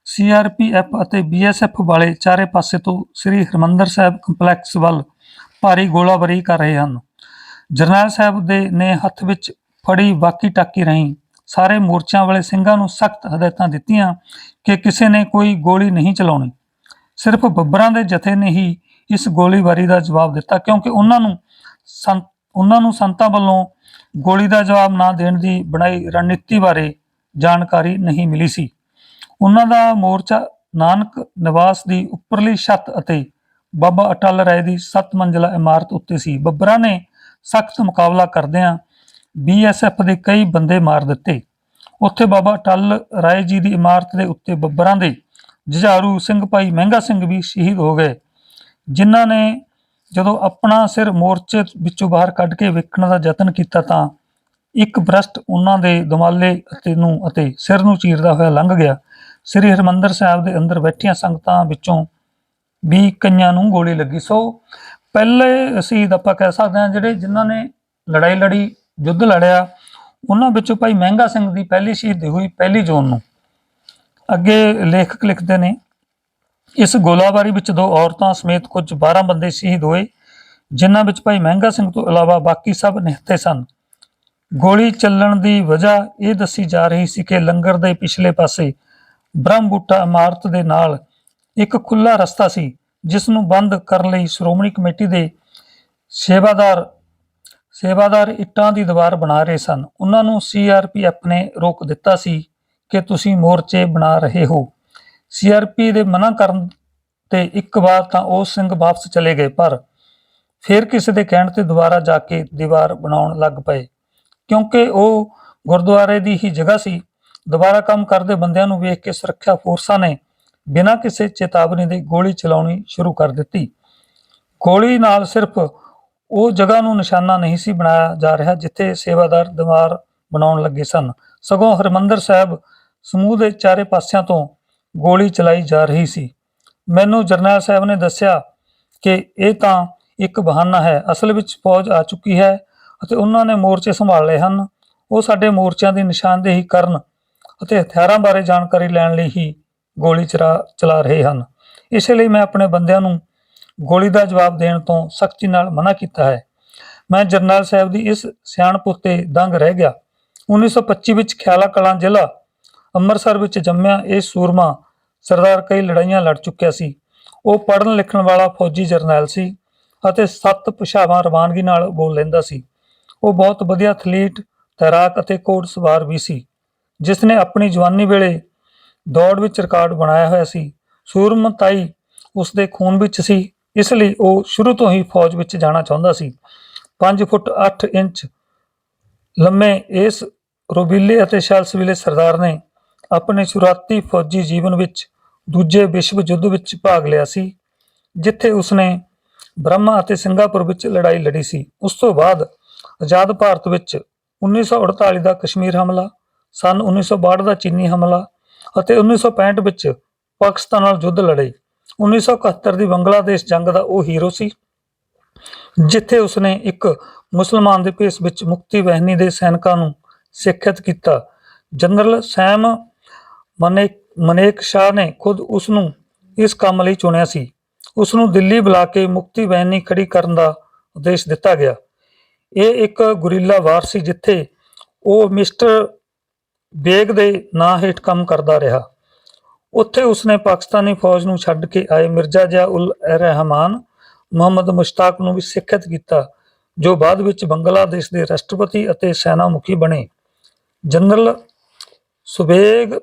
A: ਸੀਆਰਪੀਐਫ ਅਤੇ ਬੀਐਸਐਫ ਵਾਲੇ ਚਾਰੇ ਪਾਸੇ ਤੋਂ ਸ੍ਰੀ ਹਰਮੰਦਰ ਸਾਹਿਬ ਕੰਪਲੈਕਸ ਵੱਲ ਭਾਰੀ ਗੋਲਾਬਾਰੀ ਕਰ ਰਹੇ ਹਨ। ਜਰਨੈਲ ਸਾਹਿਬ ਦੇ ਨੇ ਹੱਥ ਵਿੱਚ ਫੜੀ ਵਾਕੀ ਟਾਕੀ ਰਹੀ ਸਾਰੇ ਮੋਰਚਿਆਂ ਵਾਲੇ ਸਿੰਘਾਂ ਨੂੰ ਸਖਤ ਹਦਾਇਤਾਂ ਦਿੱਤੀਆਂ ਕਿ ਕਿਸੇ ਨੇ ਕੋਈ ਗੋਲੀ ਨਹੀਂ ਚਲਾਉਣੀ। ਸਿਰਫ ਬੱਬਰਾਂ ਦੇ ਜਥੇ ਨੇ ਹੀ ਇਸ ਗੋਲੀਬਾਰੀ ਦਾ ਜਵਾਬ ਦਿੱਤਾ, ਕਿਉਂਕਿ ਉਹਨਾਂ ਨੂੰ ਸੰਤ ਉਹਨਾਂ ਨੂੰ ਸੰਤਾਂ ਵੱਲੋਂ ਗੋਲੀ ਦਾ ਜਵਾਬ ਨਾ ਦੇਣ ਦੀ ਬਣਾਈ ਰਣਨੀਤੀ ਬਾਰੇ ਜਾਣਕਾਰੀ ਨਹੀਂ ਮਿਲੀ ਸੀ। ਉਹਨਾਂ ਦਾ ਮੋਰਚਾ ਨਾਨਕ ਨਿਵਾਸ ਦੀ ਉੱਪਰਲੀ ਛੱਤ ਅਤੇ ਬਾਬਾ ਅਟਲ ਰਾਏ ਦੀ 7 ਮੰਜ਼ਲਾ ਇਮਾਰਤ ਉੱਤੇ ਸੀ। ਬੱਬਰਾਂ ਨੇ ਸਖਤ ਮੁਕਾਬਲਾ ਕਰਦਿਆਂ ਬੀਐਸਐਫ ਦੇ ਕਈ ਬੰਦੇ ਮਾਰ ਦਿੱਤੇ। ਉੱਥੇ ਬਾਬਾ ਅਟਲ ਰਾਏ ਜੀ ਦੀ ਇਮਾਰਤ ਦੇ ਉੱਤੇ ਬੱਬਰਾਂ ਦੇ ਜੁਝਾਰੂ ਸਿੰਘ ਭਾਈ ਮਹਿੰਗਾ ਸਿੰਘ ਵੀ ਸ਼ਹੀਦ ਹੋ ਗਏ, ਜਿਨ੍ਹਾਂ ਨੇ ਜਦੋਂ ਆਪਣਾ ਸਿਰ ਮੋਰਚੇ ਵਿੱਚੋਂ ਬਾਹਰ ਕੱਢ ਕੇ ਵੇਖਣ ਦਾ ਯਤਨ ਕੀਤਾ ਤਾਂ ਇੱਕ ਬ੍ਰਸ਼ਟ ਉਹਨਾਂ ਦੇ ਦਮਾਲੇ ਅਤੇ ਨੂੰ ਅਤੇ ਸਿਰ ਨੂੰ ਚੀਰਦਾ ਹੋਇਆ ਲੰਘ ਗਿਆ। ਸ੍ਰੀ ਹਰਮੰਦਰ ਸਾਹਿਬ ਦੇ ਅੰਦਰ ਬੈਠੀਆਂ ਸੰਗਤਾਂ ਵਿੱਚੋਂ ਵੀ ਕਈਆਂ ਨੂੰ ਗੋਲੀ ਲੱਗੀ। ਸੋ ਪਹਿਲੇ ਸ਼ਹੀਦ ਆਪਾਂ ਕਹਿ ਸਕਦੇ ਹਾਂ ਜਿਹੜੇ ਜਿਨ੍ਹਾਂ ਨੇ ਲੜਾਈ ਲੜੀ, ਯੁੱਧ ਲੜਿਆ, ਉਹਨਾਂ ਵਿੱਚੋਂ ਭਾਈ ਮਹਿੰਗਾ ਸਿੰਘ ਦੀ ਪਹਿਲੀ ਸ਼ਹੀਦੀ ਹੋਈ ਪਹਿਲੀ ਜੂਨ ਨੂੰ। ਅੱਗੇ ਲੇਖਕ ਲਿਖਦੇ ਨੇ ਇਸ ਗੋਲਾਬਾਰੀ ਵਿੱਚ ਦੋ ਔਰਤਾਂ ਸਮੇਤ ਕੁਝ 12 ਬੰਦੇ ਸ਼ਹੀਦ ਹੋਏ, ਜਿਨ੍ਹਾਂ ਵਿੱਚ ਭਾਈ ਮਹਿੰਗਾ ਸਿੰਘ ਤੋਂ ਇਲਾਵਾ ਬਾਕੀ ਸਭ ਨਿਹੱਥੇ ਸਨ। ਗੋਲੀ ਚੱਲਣ ਦੀ ਵਜ੍ਹਾ ਇਹ ਦੱਸੀ ਜਾ ਰਹੀ ਸੀ ਕਿ ਲੰਗਰ ਦੇ ਪਿਛਲੇ ਪਾਸੇ ਬ੍ਰਹਮ ਬੂਟਾ ਇਮਾਰਤ ਦੇ ਨਾਲ ਇੱਕ ਖੁੱਲਾ ਰਸਤਾ ਸੀ, ਜਿਸ ਨੂੰ ਬੰਦ ਕਰਨ ਲਈ ਸ਼੍ਰੋਮਣੀ ਕਮੇਟੀ ਦੇ ਸੇਵਾਦਾਰ ਸੇਵਾਦਾਰ ਇੱਟਾਂ ਦੀ ਦੀਵਾਰ ਬਣਾ ਰਹੇ ਸਨ। ਉਹਨਾਂ ਨੂੰ ਸੀਆਰਪੀਐਫ ਨੇ ਰੋਕ ਦਿੱਤਾ ਸੀ ਕਿ ਤੁਸੀਂ ਮੋਰਚੇ ਬਣਾ ਰਹੇ ਹੋ। ਸੀਆਰਪੀ ਦੇ ਮਨਾ ਕਰਨ ਤੇ ਇੱਕ ਵਾਰ ਤਾਂ ਉਹ ਸਿੰਘ ਵਾਪਸ ਚਲੇ ਗਏ, ਪਰ ਫਿਰ ਕਿਸੇ ਦੇ ਕਹਿਣ ਤੇ ਦੁਬਾਰਾ ਜਾ ਕੇ ਦੀਵਾਰ ਬਣਾਉਣ ਲੱਗ ਪਏ। ਕਿਉਂਕਿ ਉਹ ਗੁਰਦੁਆਰੇ ਦੀ ਹੀ ਜਗ੍ਹਾ ਸੀ, ਦੁਬਾਰਾ ਕੰਮ ਕਰਦੇ ਬੰਦਿਆਂ ਨੂੰ ਵੇਖ ਕੇ ਸੁਰੱਖਿਆ ਫੋਰਸਾਂ ਨੇ ਬਿਨਾਂ ਕਿਸੇ ਚੇਤਾਵਨੀ ਦੇ ਗੋਲੀ ਚਲਾਉਣੀ ਸ਼ੁਰੂ ਕਰ ਦਿੱਤੀ। ਗੋਲੀ ਨਾਲ ਸਿਰਫ ਉਹ ਜਗ੍ਹਾ ਨੂੰ ਨਿਸ਼ਾਨਾ ਨਹੀਂ ਸੀ ਬਣਾਇਆ ਜਾ ਰਿਹਾ ਜਿੱਥੇ ਸੇਵਾਦਾਰ ਦੀਵਾਰ ਬਣਾਉਣ ਲੱਗੇ ਸਨ। ਸਗੋਂ ਹਰਮੰਦਰ ਸਾਹਿਬ ਸਮੂਹ ਦੇ ਚਾਰੇ ਪਾਸਿਆਂ ਤੋਂ ਗੋਲੀ ਚਲਾਈ ਜਾ ਰਹੀ ਸੀ। ਮੈਨੂੰ ਜਰਨੈਲ ਸਾਹਿਬ ਨੇ ਦੱਸਿਆ ਕਿ ਇਹ ਤਾਂ ਇੱਕ ਬਹਾਨਾ ਹੈ, ਅਸਲ ਵਿੱਚ ਫੌਜ ਆ ਚੁੱਕੀ ਹੈ ਅਤੇ ਉਹਨਾਂ ਨੇ ਮੋਰਚੇ ਸੰਭਾਲ ਲਏ ਹਨ। ਉਹ ਸਾਡੇ ਮੋਰਚਿਆਂ ਦੀ ਨਿਸ਼ਾਨਦੇਹੀ ਕਰਨ ਅਤੇ ਹਥਿਆਰਾਂ ਬਾਰੇ ਜਾਣਕਾਰੀ ਲੈਣ ਲਈ ਹੀ ਗੋਲੀ ਚਲਾ ਚਲਾ ਰਹੇ ਹਨ। ਇਸੇ ਲਈ ਮੈਂ ਆਪਣੇ ਬੰਦਿਆਂ ਨੂੰ ਗੋਲੀ ਦਾ ਜਵਾਬ ਦੇਣ ਤੋਂ ਸਖਤੀ ਨਾਲ ਮਨਾ ਕੀਤਾ ਹੈ। ਮੈਂ ਜਰਨੈਲ ਸਾਹਿਬ ਦੀ ਇਸ ਸਿਆਣਪ ਉੱਤੇ ਦੰਗ ਰਹਿ ਗਿਆ। 1925 ਵਿੱਚ ਖਿਆਲਾ ਕਲਾਂ ਜ਼ਿਲ੍ਹਾ ਅੰਮ੍ਰਿਤਸਰ ਵਿੱਚ ਜੰਮਿਆ ਇਹ ਸੂਰਮਾ ਸਰਦਾਰ ਕਈ ਲੜਾਈਆਂ ਲੜ ਚੁੱਕਿਆ ਸੀ। ਉਹ ਪੜ੍ਹਨ ਲਿਖਣ ਵਾਲਾ ਫੌਜੀ ਜਰਨੈਲ ਸੀ ਅਤੇ ਸੱਤ ਭਾਸ਼ਾਵਾਂ ਰਵਾਨਗੀ ਨਾਲ ਬੋਲ ਲੈਂਦਾ ਸੀ। ਉਹ ਬਹੁਤ ਵਧੀਆ ਐਥਲੀਟ ਤੈਰਾਕ ਅਤੇ ਘੋੜ ਸਵਾਰ ਵੀ ਸੀ, ਜਿਸ ਨੇ ਆਪਣੀ ਜਵਾਨੀ ਵੇਲੇ ਦੌੜ ਵਿੱਚ ਰਿਕਾਰਡ ਬਣਾਇਆ ਹੋਇਆ ਸੀ। ਸੂਰਮਤਾਈ ਉਸ ਦੇ ਖੂਨ ਵਿੱਚ ਸੀ, ਇਸ ਲਈ ਉਹ ਸ਼ੁਰੂ ਤੋਂ ਹੀ ਫੌਜ ਵਿੱਚ ਜਾਣਾ ਚਾਹੁੰਦਾ ਸੀ। 5 ਫੁੱਟ 8 ਇੰਚ ਲੰਮੇ ਇਸ ਰੋਬੀਲੇ ਅਤੇ ਸ਼ੈਲਸਵੀਲੇ ਸਰਦਾਰ ਨੇ ਆਪਣੇ ਸ਼ੁਰੂਆਤੀ ਫੌਜੀ ਜੀਵਨ ਵਿੱਚ ਦੂਜੇ ਵਿਸ਼ਵ ਯੁੱਧ ਵਿੱਚ ਭਾਗ ਲਿਆ ਸੀ, ਜਿੱਥੇ ਉਸਨੇ ਬ੍ਰਹਮਾ ਅਤੇ ਸਿੰਗਾਪੁਰ ਵਿੱਚ ਲੜਾਈ ਲੜੀ ਸੀ। ਉਸ ਤੋਂ ਬਾਅਦ ਆਜ਼ਾਦ ਭਾਰਤ ਵਿੱਚ 1948 ਦਾ ਕਸ਼ਮੀਰ ਹਮਲਾ, ਸਨ 1962 ਦਾ ਚੀਨੀ ਹਮਲਾ ਅਤੇ 1965 ਵਿੱਚ ਪਾਕਿਸਤਾਨ ਨਾਲ ਯੁੱਧ ਲੜੇ 1971 ਦੀ ਬੰਗਲਾਦੇਸ਼ ਜੰਗ ਦਾ ਉਹ ਹੀਰੋ ਸੀ, ਜਿੱਥੇ ਉਸਨੇ ਇੱਕ ਮੁਸਲਮਾਨ ਦੇ ਭੇਸ ਵਿੱਚ ਮੁਕਤੀ ਵਹਿਨੀ ਦੇ ਸੈਨਿਕਾਂ ਨੂੰ ਸਿੱਖਿਅਤ ਕੀਤਾ। ਜਨਰਲ ਸੈਮ ਮਨੇਕ ਮਨੇਕ ਸ਼ਾਹ ਨੇ ਖੁਦ ਉਸ ਨੂੰ ਇਸ ਕੰਮ ਲਈ ਚੁਣਿਆ ਸੀ। ਉਸ ਨੂੰ ਦਿੱਲੀ ਬੁਲਾ ਕੇ ਮੁਕਤੀ ਬਾਹਿਨੀ ਖੜੀ ਕਰਨ ਦਾ ਉਦੇਸ਼ ਦਿੱਤਾ ਗਿਆ। ਇਹ ਇੱਕ ਗੁਰੀਲਾ ਵਾਰ ਸੀ ਜਿੱਥੇ ਉਹ ਮਿਸਟਰ ਬੇਗ ਦੇ ਨਾਂ ਹੇਠ ਕੰਮ ਕਰਦਾ ਰਿਹਾ। ਉੱਥੇ ਉਸਨੇ ਪਾਕਿਸਤਾਨੀ ਫੌਜ ਨੂੰ ਛੱਡ ਕੇ ਆਏ ਮਿਰਜ਼ਾ ਜਿਆ ਉਲ ਰਹਿਮਾਨ, ਮੁਹੰਮਦ ਮੁਸ਼ਤਾਕ ਨੂੰ ਵੀ ਸਿੱਖਿਅਤ ਕੀਤਾ, ਜੋ ਬਾਅਦ ਵਿੱਚ ਬੰਗਲਾਦੇਸ਼ ਦੇ ਰਾਸ਼ਟਰਪਤੀ ਅਤੇ ਸੈਨਾ ਮੁਖੀ ਬਣੇ। ਜਨਰਲ ਸੁਬੇਗ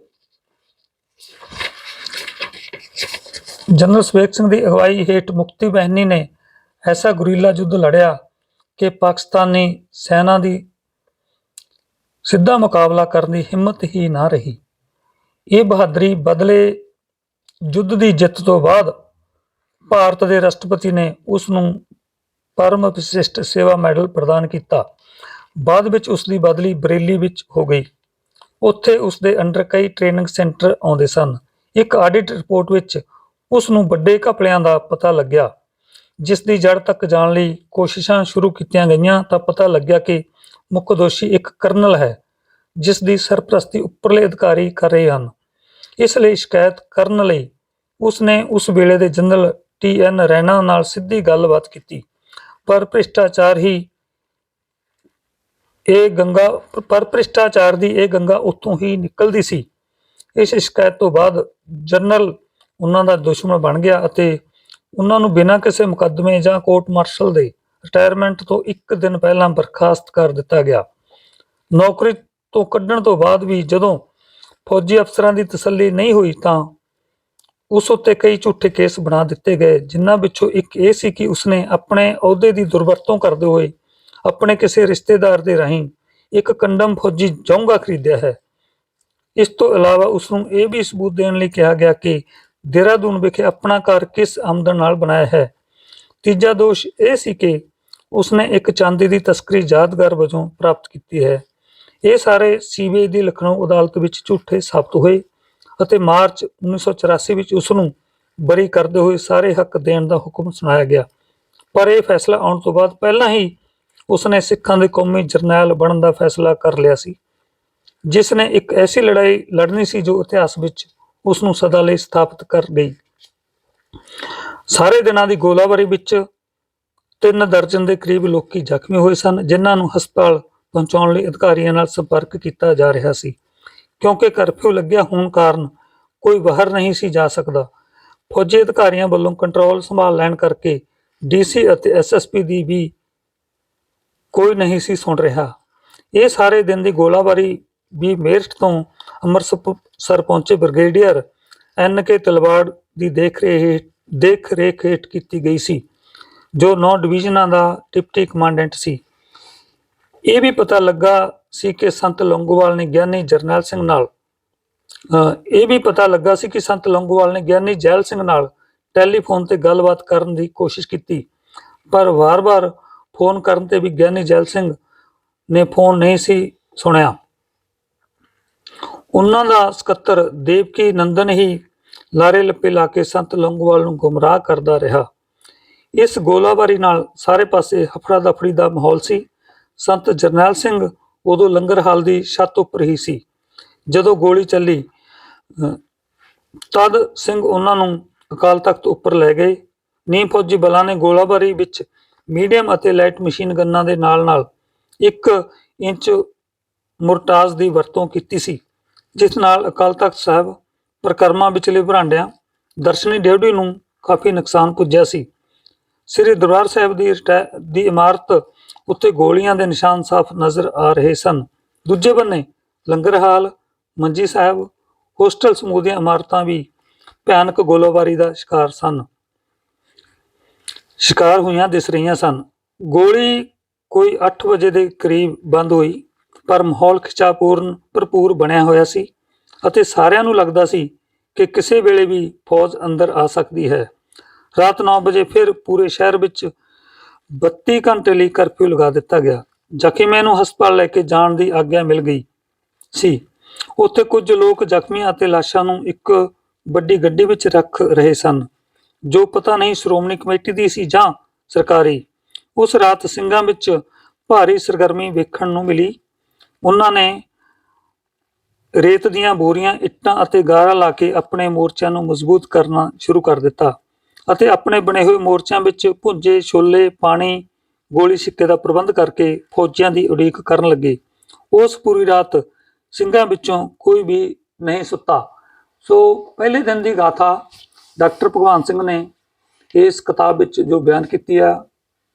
A: ਜਨਰਲ ਸੁਬੇਗ ਸਿੰਘ ਦੀ ਅਗਵਾਈ ਹੇਠ ਮੁਕਤੀ ਬਹਿਨੀ ਨੇ ਐਸਾ ਗੁਰੀਲਾ ਯੁੱਧ ਲੜਿਆ ਕਿ ਪਾਕਿਸਤਾਨੀ ਸੈਨਾ ਦੀ ਸਿੱਧਾ ਮੁਕਾਬਲਾ ਕਰਨ ਦੀ ਹਿੰਮਤ ਹੀ ਨਾ ਰਹੀ। ਇਹ ਬਹਾਦਰੀ ਬਦਲੇ ਯੁੱਧ ਦੀ ਜਿੱਤ ਤੋਂ ਬਾਅਦ ਭਾਰਤ ਦੇ ਰਾਸ਼ਟਰਪਤੀ ਨੇ ਉਸ ਨੂੰ ਪਰਮ ਵਿਸ਼ਿਸ਼ਟ ਸੇਵਾ ਮੈਡਲ ਪ੍ਰਦਾਨ ਕੀਤਾ। ਬਾਅਦ ਵਿੱਚ ਉਸ ਦੀ ਬਦਲੀ ਬਰੇਲੀ ਵਿੱਚ ਹੋ ਗਈ। ਉੱਥੇ ਉਸ ਦੇ ਅੰਡਰ ਕਈ ਟ੍ਰੇਨਿੰਗ ਸੈਂਟਰ ਆਉਂਦੇ ਸਨ। ਇੱਕ ਆਡਿਟ ਰਿਪੋਰਟ ਵਿੱਚ ਉਸ ਨੂੰ ਵੱਡੇ ਘਪਲਿਆਂ ਦਾ ਪਤਾ ਲੱਗਿਆ। ਜਿਸ ਦੀ ਜੜ ਤੱਕ ਜਾਣ ਲਈ ਕੋਸ਼ਿਸ਼ਾਂ ਸ਼ੁਰੂ ਕੀਤੀਆਂ ਗਈਆਂ ਤਾਂ ਪਤਾ ਲੱਗਿਆ ਕਿ ਮੁੱਖ ਦੋਸ਼ੀ ਇੱਕ ਕਰਨਲ ਹੈ ਜਿਸ ਦੀ ਸਰਪ੍ਰਸਤੀ ਉੱਪਰਲੇ ਅਧਿਕਾਰੀ ਕਰ ਰਹੇ ਹਨ। ਇਸ ਲਈ ਸ਼ਿਕਾਇਤ ਕਰਨ ਲਈ ਉਸ ਨੇ ਉਸ ਵੇਲੇ ਦੇ ਜਨਰਲ ਟੀ ਐਨ ਰੈਣਾ ਨਾਲ ਸਿੱਧੀ ਗੱਲਬਾਤ ਕੀਤੀ। ਪਰ ਭ੍ਰਿਸ਼ਟਾਚਾਰ ਹੀ ਇਹ ਗੰਗਾ, ਪਰ ਭ੍ਰਿਸ਼ਟਾਚਾਰ ਦੀ ਇਹ ਗੰਗਾ ਉੱਥੋਂ ਹੀ ਨਿਕਲਦੀ ਸੀ। ਇਸ ਸ਼ਿਕਾਇਤ ਤੋਂ ਬਾਅਦ ਜਨਰਲ ਉਹਨਾਂ ਦਾ ਦੁਸ਼ਮਣ ਬਣ ਗਿਆ ਅਤੇ ਉਹਨਾਂ ਨੂੰ ਬਿਨਾਂ ਕਿਸੇ ਮੁਕੱਦਮੇ ਜਾਂ ਕੋਰਟ ਮਾਰਸ਼ਲ ਦੇ ਰਿਟਾਇਰਮੈਂਟ ਤੋਂ ਇੱਕ ਦਿਨ ਪਹਿਲਾਂ ਬਰਖਾਸਤ ਕਰ ਦਿੱਤਾ ਗਿਆ। ਨੌਕਰੀ ਤੋਂ ਕੱਢਣ ਤੋਂ ਬਾਅਦ ਵੀ ਜਦੋਂ ਫੌਜੀ ਅਫਸਰਾਂ ਦੀ ਤਸੱਲੀ ਨਹੀਂ ਹੋਈ ਤਾਂ ਉਸ ਉੱਤੇ ਕਈ ਝੂਠੇ ਕੇਸ ਬਣਾ ਦਿੱਤੇ ਗਏ, ਜਿਨ੍ਹਾਂ ਵਿੱਚੋਂ ਇੱਕ ਇਹ ਸੀ ਕਿ ਉਸਨੇ ਆਪਣੇ ਅਹੁਦੇ ਦੀ ਦੁਰਵਰਤੋਂ ਕਰਦੇ ਹੋਏ ਆਪਣੇ ਕਿਸੇ ਰਿਸ਼ਤੇਦਾਰ ਦੇ ਰਾਹੀਂ ਇੱਕ ਕੰਡਮ ਫੌਜੀ ਜੌਂਗਾ ਖਰੀਦਿਆ ਹੈ। ਇਸ ਤੋਂ ਇਲਾਵਾ ਉਸ ਨੂੰ ਇਹ ਵੀ ਸਬੂਤ ਦੇਣ ਲਈ ਕਿਹਾ ਗਿਆ ਕਿ ਦੇਹਰਾਦੂਨ ਵਿਖੇ ਆਪਣਾ ਘਰ ਕਿਸ ਆਮਦਨ ਨਾਲ ਬਣਾਇਆ ਹੈ। ਤੀਜਾ ਦੋਸ਼ ਇਹ ਸੀ ਕਿ ਉਸਨੇ ਇੱਕ ਚਾਂਦੀ ਦੀ ਤਸਕਰੀ ਯਾਦਗਾਰ ਵਜੋਂ ਪ੍ਰਾਪਤ ਕੀਤੀ ਹੈ। ਇਹ ਸਾਰੇ ਸੀਬੀਆਈ ਦੀ ਲਖਨਊ ਅਦਾਲਤ ਵਿੱਚ ਝੂਠੇ ਸਾਬਤ ਹੋਏ ਅਤੇ ਮਾਰਚ 1984 ਵਿੱਚ ਉਸ ਨੂੰ ਬਰੀ ਕਰਦੇ ਹੋਏ ਸਾਰੇ ਹੱਕ ਦੇਣ ਦਾ ਹੁਕਮ ਸੁਣਾਇਆ ਗਿਆ। ਪਰ ਇਹ ਫੈਸਲਾ ਆਉਣ ਤੋਂ ਬਾਅਦ ਪਹਿਲਾਂ ਹੀ ਉਸਨੇ ਸਿੱਖਾਂ ਦੇ ਕੌਮੀ ਜਰਨੈਲ ਬਣਨ ਦਾ ਫੈਸਲਾ ਕਰ ਲਿਆ ਸੀ। ਜਿਸ ਨੇ ਇੱਕ ਐਸੀ ਲੜਾਈ ਲੜਨੀ ਸੀ ਜੋ ਇਤਿਹਾਸ ਵਿੱਚ ਉਸ ਨੂੰ ਸਦਾ ਲਈ ਸਥਾਪਿਤ ਕਰ ਗਈ। ਸਾਰੇ ਦਿਨਾਂ ਦੀ ਗੋਲਾਬਾਰੀ ਵਿੱਚ ਤਿੰਨ ਦਰਜਨ ਦੇ ਕਰੀਬ ਲੋਕੀ ਜ਼ਖਮੀ ਹੋਏ ਸਨ, ਜਿਨ੍ਹਾਂ ਨੂੰ ਹਸਪਤਾਲ ਪਹੁੰਚਾਉਣ ਲਈ ਅਧਿਕਾਰੀਆਂ ਨਾਲ ਸੰਪਰਕ ਕੀਤਾ ਜਾ ਰਿਹਾ ਸੀ। ਕਿਉਂਕਿ ਕਰਫਿਊ ਲੱਗਿਆ ਹੋਣ ਕਾਰਨ ਕੋਈ ਬਾਹਰ ਨਹੀਂ ਸੀ ਜਾ ਸਕਦਾ। ਫੌਜੀ ਅਧਿਕਾਰੀਆਂ ਵੱਲੋਂ ਕੰਟਰੋਲ ਸੰਭਾਲ ਲੈਣ ਕਰਕੇ ਡੀਸੀ ਅਤੇ ਐਸਐਸਪੀ ਦੀ ਵੀ ਕੋਈ ਨਹੀਂ ਸੀ ਸੁਣ ਰਿਹਾ। ਇਹ ਸਾਰੇ ਦਿਨ ਦੀ ਗੋਲਾਬਾਰੀ ਵੀ ਮੇਰਠ ਤੋਂ ਅੰਮ੍ਰਿਤਸਰ ਪਹੁੰਚੇ ਬ੍ਰਿਗੇਡੀਅਰ ਐਨ ਕੇ ਤਲਵਾੜ ਦੀ ਦੇਖ ਰਹੇ ਦੇਖ ਰੇਖ ਹੇਠ ਕੀਤੀ ਗਈ ਸੀ, ਜੋ ਨੌ ਡਿਵੀਜ਼ਨਾਂ ਦਾ ਡਿਪਟੀ ਕਮਾਂਡੈਂਟ ਸੀ। ਇਹ ਵੀ ਪਤਾ ਲੱਗਾ ਸੀ ਕਿ ਸੰਤ ਲੌਂਗੋਵਾਲ ਨੇ ਗਿਆਨੀ ਜਰਨੈਲ ਸਿੰਘ ਨਾਲ ਇਹ ਵੀ ਪਤਾ ਲੱਗਾ ਸੀ ਕਿ ਸੰਤ ਲੰਗੋਵਾਲ ਨੇ ਗਿਆਨੀ ਜੈਲ ਸਿੰਘ ਨਾਲ ਟੈਲੀਫੋਨ ਤੇ ਗੱਲਬਾਤ ਕਰਨ ਦੀ ਕੋਸ਼ਿਸ਼ ਕੀਤੀ, ਪਰ ਵਾਰ-ਵਾਰ ਫੋਨ ਕਰਨ ਤੇ ਵੀ ਗਿਆਨੀ ਜੈਲ ਸਿੰਘ ਨੇ ਫੋਨ ਨਹੀਂ ਸੀ ਸੁਣਿਆ। ਉਹਨਾਂ ਦਾ ਸਕੱਤਰ ਦੇਵਕੀ ਨੰਦਨ ਹੀ ਲਾਰੇ ਲੱਪੇ ਲਾ ਕੇ ਸੰਤ ਲੰਗੋਵਾਲ ਨੂੰ ਗੁੰਮਰਾਹ ਕਰਦਾ ਰਿਹਾ। ਇਸ ਗੋਲਾਬਾਰੀ ਨਾਲ ਸਾਰੇ ਪਾਸੇ ਹਫੜਾ ਦਫੜੀ ਦਾ ਮਾਹੌਲ ਸੀ। ਸੰਤ ਜਰਨੈਲ ਸਿੰਘ ਉਦੋਂ ਲੰਗਰ ਹਾਲ ਦੀ ਛੱਤ ਉੱਪਰ ਹੀ ਸੀ। ਜਦੋਂ ਗੋਲੀ ਚੱਲੀ ਤਦ ਸਿੰਘ ਉਹਨਾਂ ਨੂੰ ਅਕਾਲ ਤਖਤ ਉੱਪਰ ਲੈ ਗਏ। ਨੀਮ ਫੌਜੀ ਬਲਾਂ ਨੇ ਗੋਲਾਬਾਰੀ ਵਿੱਚ ਮੀਡੀਅਮ ਅਤੇ ਲਾਈਟ ਮਸ਼ੀਨ ਗੰਨਾਂ ਦੇ ਨਾਲ-ਨਾਲ 1 ਇੰਚ ਮੁਰਟਾਜ਼ ਦੀ ਵਰਤੋਂ ਕੀਤੀ ਸੀ। ਜਿਸ ਨਾਲ ਅਕਾਲ ਤਖਤ ਸਾਹਿਬ ਪ੍ਰਕਰਮਾਂ ਵਿਚਲੇ ਬਰਾਂਡਿਆਂ ਦਰਸ਼ਨੀ ਡਿਊਟੀ ਨੂੰ ਕਾਫੀ ਨੁਕਸਾਨ ਪੁੱਜਿਆ ਸੀ। ਸ੍ਰੀ ਦਰਬਾਰ ਸਾਹਿਬ ਦੀ ਰਿਟੈ- ਦੀ ਇਮਾਰਤ ਉੱਤੇ ਗੋਲੀਆਂ ਦੇ ਨਿਸ਼ਾਨ ਸਾਫ਼ ਨਜ਼ਰ ਆ ਰਹੇ ਸਨ। ਦੂਜੇ ਬੰਨੇ ਲੰਗਰ ਹਾਲ, ਮੰਜੀ ਸਾਹਿਬ, ਹੋਸਟਲ ਸਮੂਹ ਦੀਆਂ ਇਮਾਰਤਾਂ ਵੀ ਭਿਆਨਕ ਗੋਲਾਬਾਰੀ ਦਾ ਸ਼ਿਕਾਰ ਸਨ। ਸ਼ਿਕਾਰ ਹੋਈਆਂ ਦਿਸ ਰਹੀਆਂ ਸਨ। ਗੋਲੀ ਕੋਈ 8 ਵਜੇ ਦੇ ਕਰੀਬ ਬੰਦ ਹੋਈ। ਪਰ ਮਾਹੌਲ ਖਿਚਾਪੂਰਨ, ਭਰਪੂਰ ਬਣਿਆ ਹੋਇਆ ਸੀ ਅਤੇ ਸਾਰਿਆਂ ਨੂੰ ਲੱਗਦਾ ਸੀ ਕਿ ਕਿਸੇ ਵੇਲੇ ਵੀ ਫੌਜ ਅੰਦਰ ਆ ਸਕਦੀ ਹੈ। ਰਾਤ 9 ਵਜੇ ਫਿਰ ਪੂਰੇ ਸ਼ਹਿਰ ਵਿੱਚ 32 ਘੰਟੇ ਲਈ ਕਰਫਿਊ ਲਗਾ ਦਿੱਤਾ ਗਿਆ। ਜ਼ਖਮੀਆਂ ਨੂੰ ਹਸਪਤਾਲ ਲੈ ਕੇ ਜਾਣ ਦੀ ਆਗਿਆ ਮਿਲ ਗਈ ਸੀ। ਉੱਥੇ ਕੁਝ ਲੋਕ ਜ਼ਖਮੀਆਂ ਅਤੇ ਲਾਸ਼ਾਂ ਨੂੰ ਇੱਕ ਵੱਡੀ ਗੱਡੀ ਵਿੱਚ ਰੱਖ ਰਹੇ ਸਨ, ਜੋ ਪਤਾ ਨਹੀਂ ਸ਼੍ਰੋਮਣੀ ਕਮੇਟੀ ਦੀ ਸੀ ਜਾਂ ਸਰਕਾਰੀ। ਉਸ ਰਾਤ ਸਿੰਘਾਂ ਵਿੱਚ ਭਾਰੀ ਸਰਗਰਮੀ ਵੇਖਣ ਨੂੰ ਮਿਲੀ। ਉਹਨਾਂ ਨੇ ਰੇਤ ਦੀਆਂ ਬੋਰੀਆਂ, ਇੱਟਾਂ ਅਤੇ ਗਾਰਾ ਲਾ ਕੇ ਆਪਣੇ ਮੋਰਚਿਆਂ ਨੂੰ ਮਜ਼ਬੂਤ ਕਰਨਾ ਸ਼ੁਰੂ ਕਰ ਦਿੱਤਾ ਅਤੇ ਆਪਣੇ ਬਣੇ ਹੋਏ ਮੋਰਚਿਆਂ ਵਿੱਚ ਭੁੰਜੇ, ਛੋਲੇ, ਪਾਣੀ, ਗੋਲੀ ਸਿੱਕੇ ਦਾ ਪ੍ਰਬੰਧ ਕਰਕੇ ਫੌਜੀਆਂ ਦੀ ਉਡੀਕ ਕਰਨ ਲੱਗੇ। ਉਸ ਪੂਰੀ ਰਾਤ ਸਿੰਘਾਂ ਵਿੱਚੋਂ ਕੋਈ ਵੀ ਨਹੀਂ ਸੁੱਤਾ। ਸੋ ਪਹਿਲੇ ਦਿਨ ਦੀ ਗਾਥਾ ਡਾਕਟਰ ਭਗਵਾਨ ਸਿੰਘ ਨੇ ਇਸ ਕਿਤਾਬ ਵਿੱਚ ਜੋ ਬਿਆਨ ਕੀਤੀ ਆ,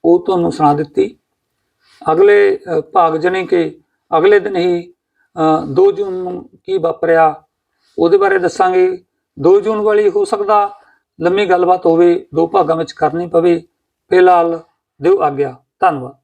A: ਉਹ ਤੁਹਾਨੂੰ ਸੁਣਾ ਦਿੱਤੀ। ਅਗਲੇ ਭਾਗ ਜਣੇ ਕਿ ਅਗਲੇ ਦਿਨ ਹੀ ਅ, 2 ਜੂਨ ਨੂੰ ਕੀ ਵਾਪਰਿਆ ਉਹਦੇ ਬਾਰੇ ਦੱਸਾਂਗੇ। 2 ਜੂਨ ਵਾਲੀ ਹੋ ਸਕਦਾ ਲੰਮੀ ਗੱਲਬਾਤ ਹੋਵੇ ਦੋ ਭਾਗਾਂ ਵਿੱਚ ਕਰਨੀ ਪਵੇ। ਫਿਲਹਾਲ ਦਿਓ ਆਗਿਆ। ਧੰਨਵਾਦ।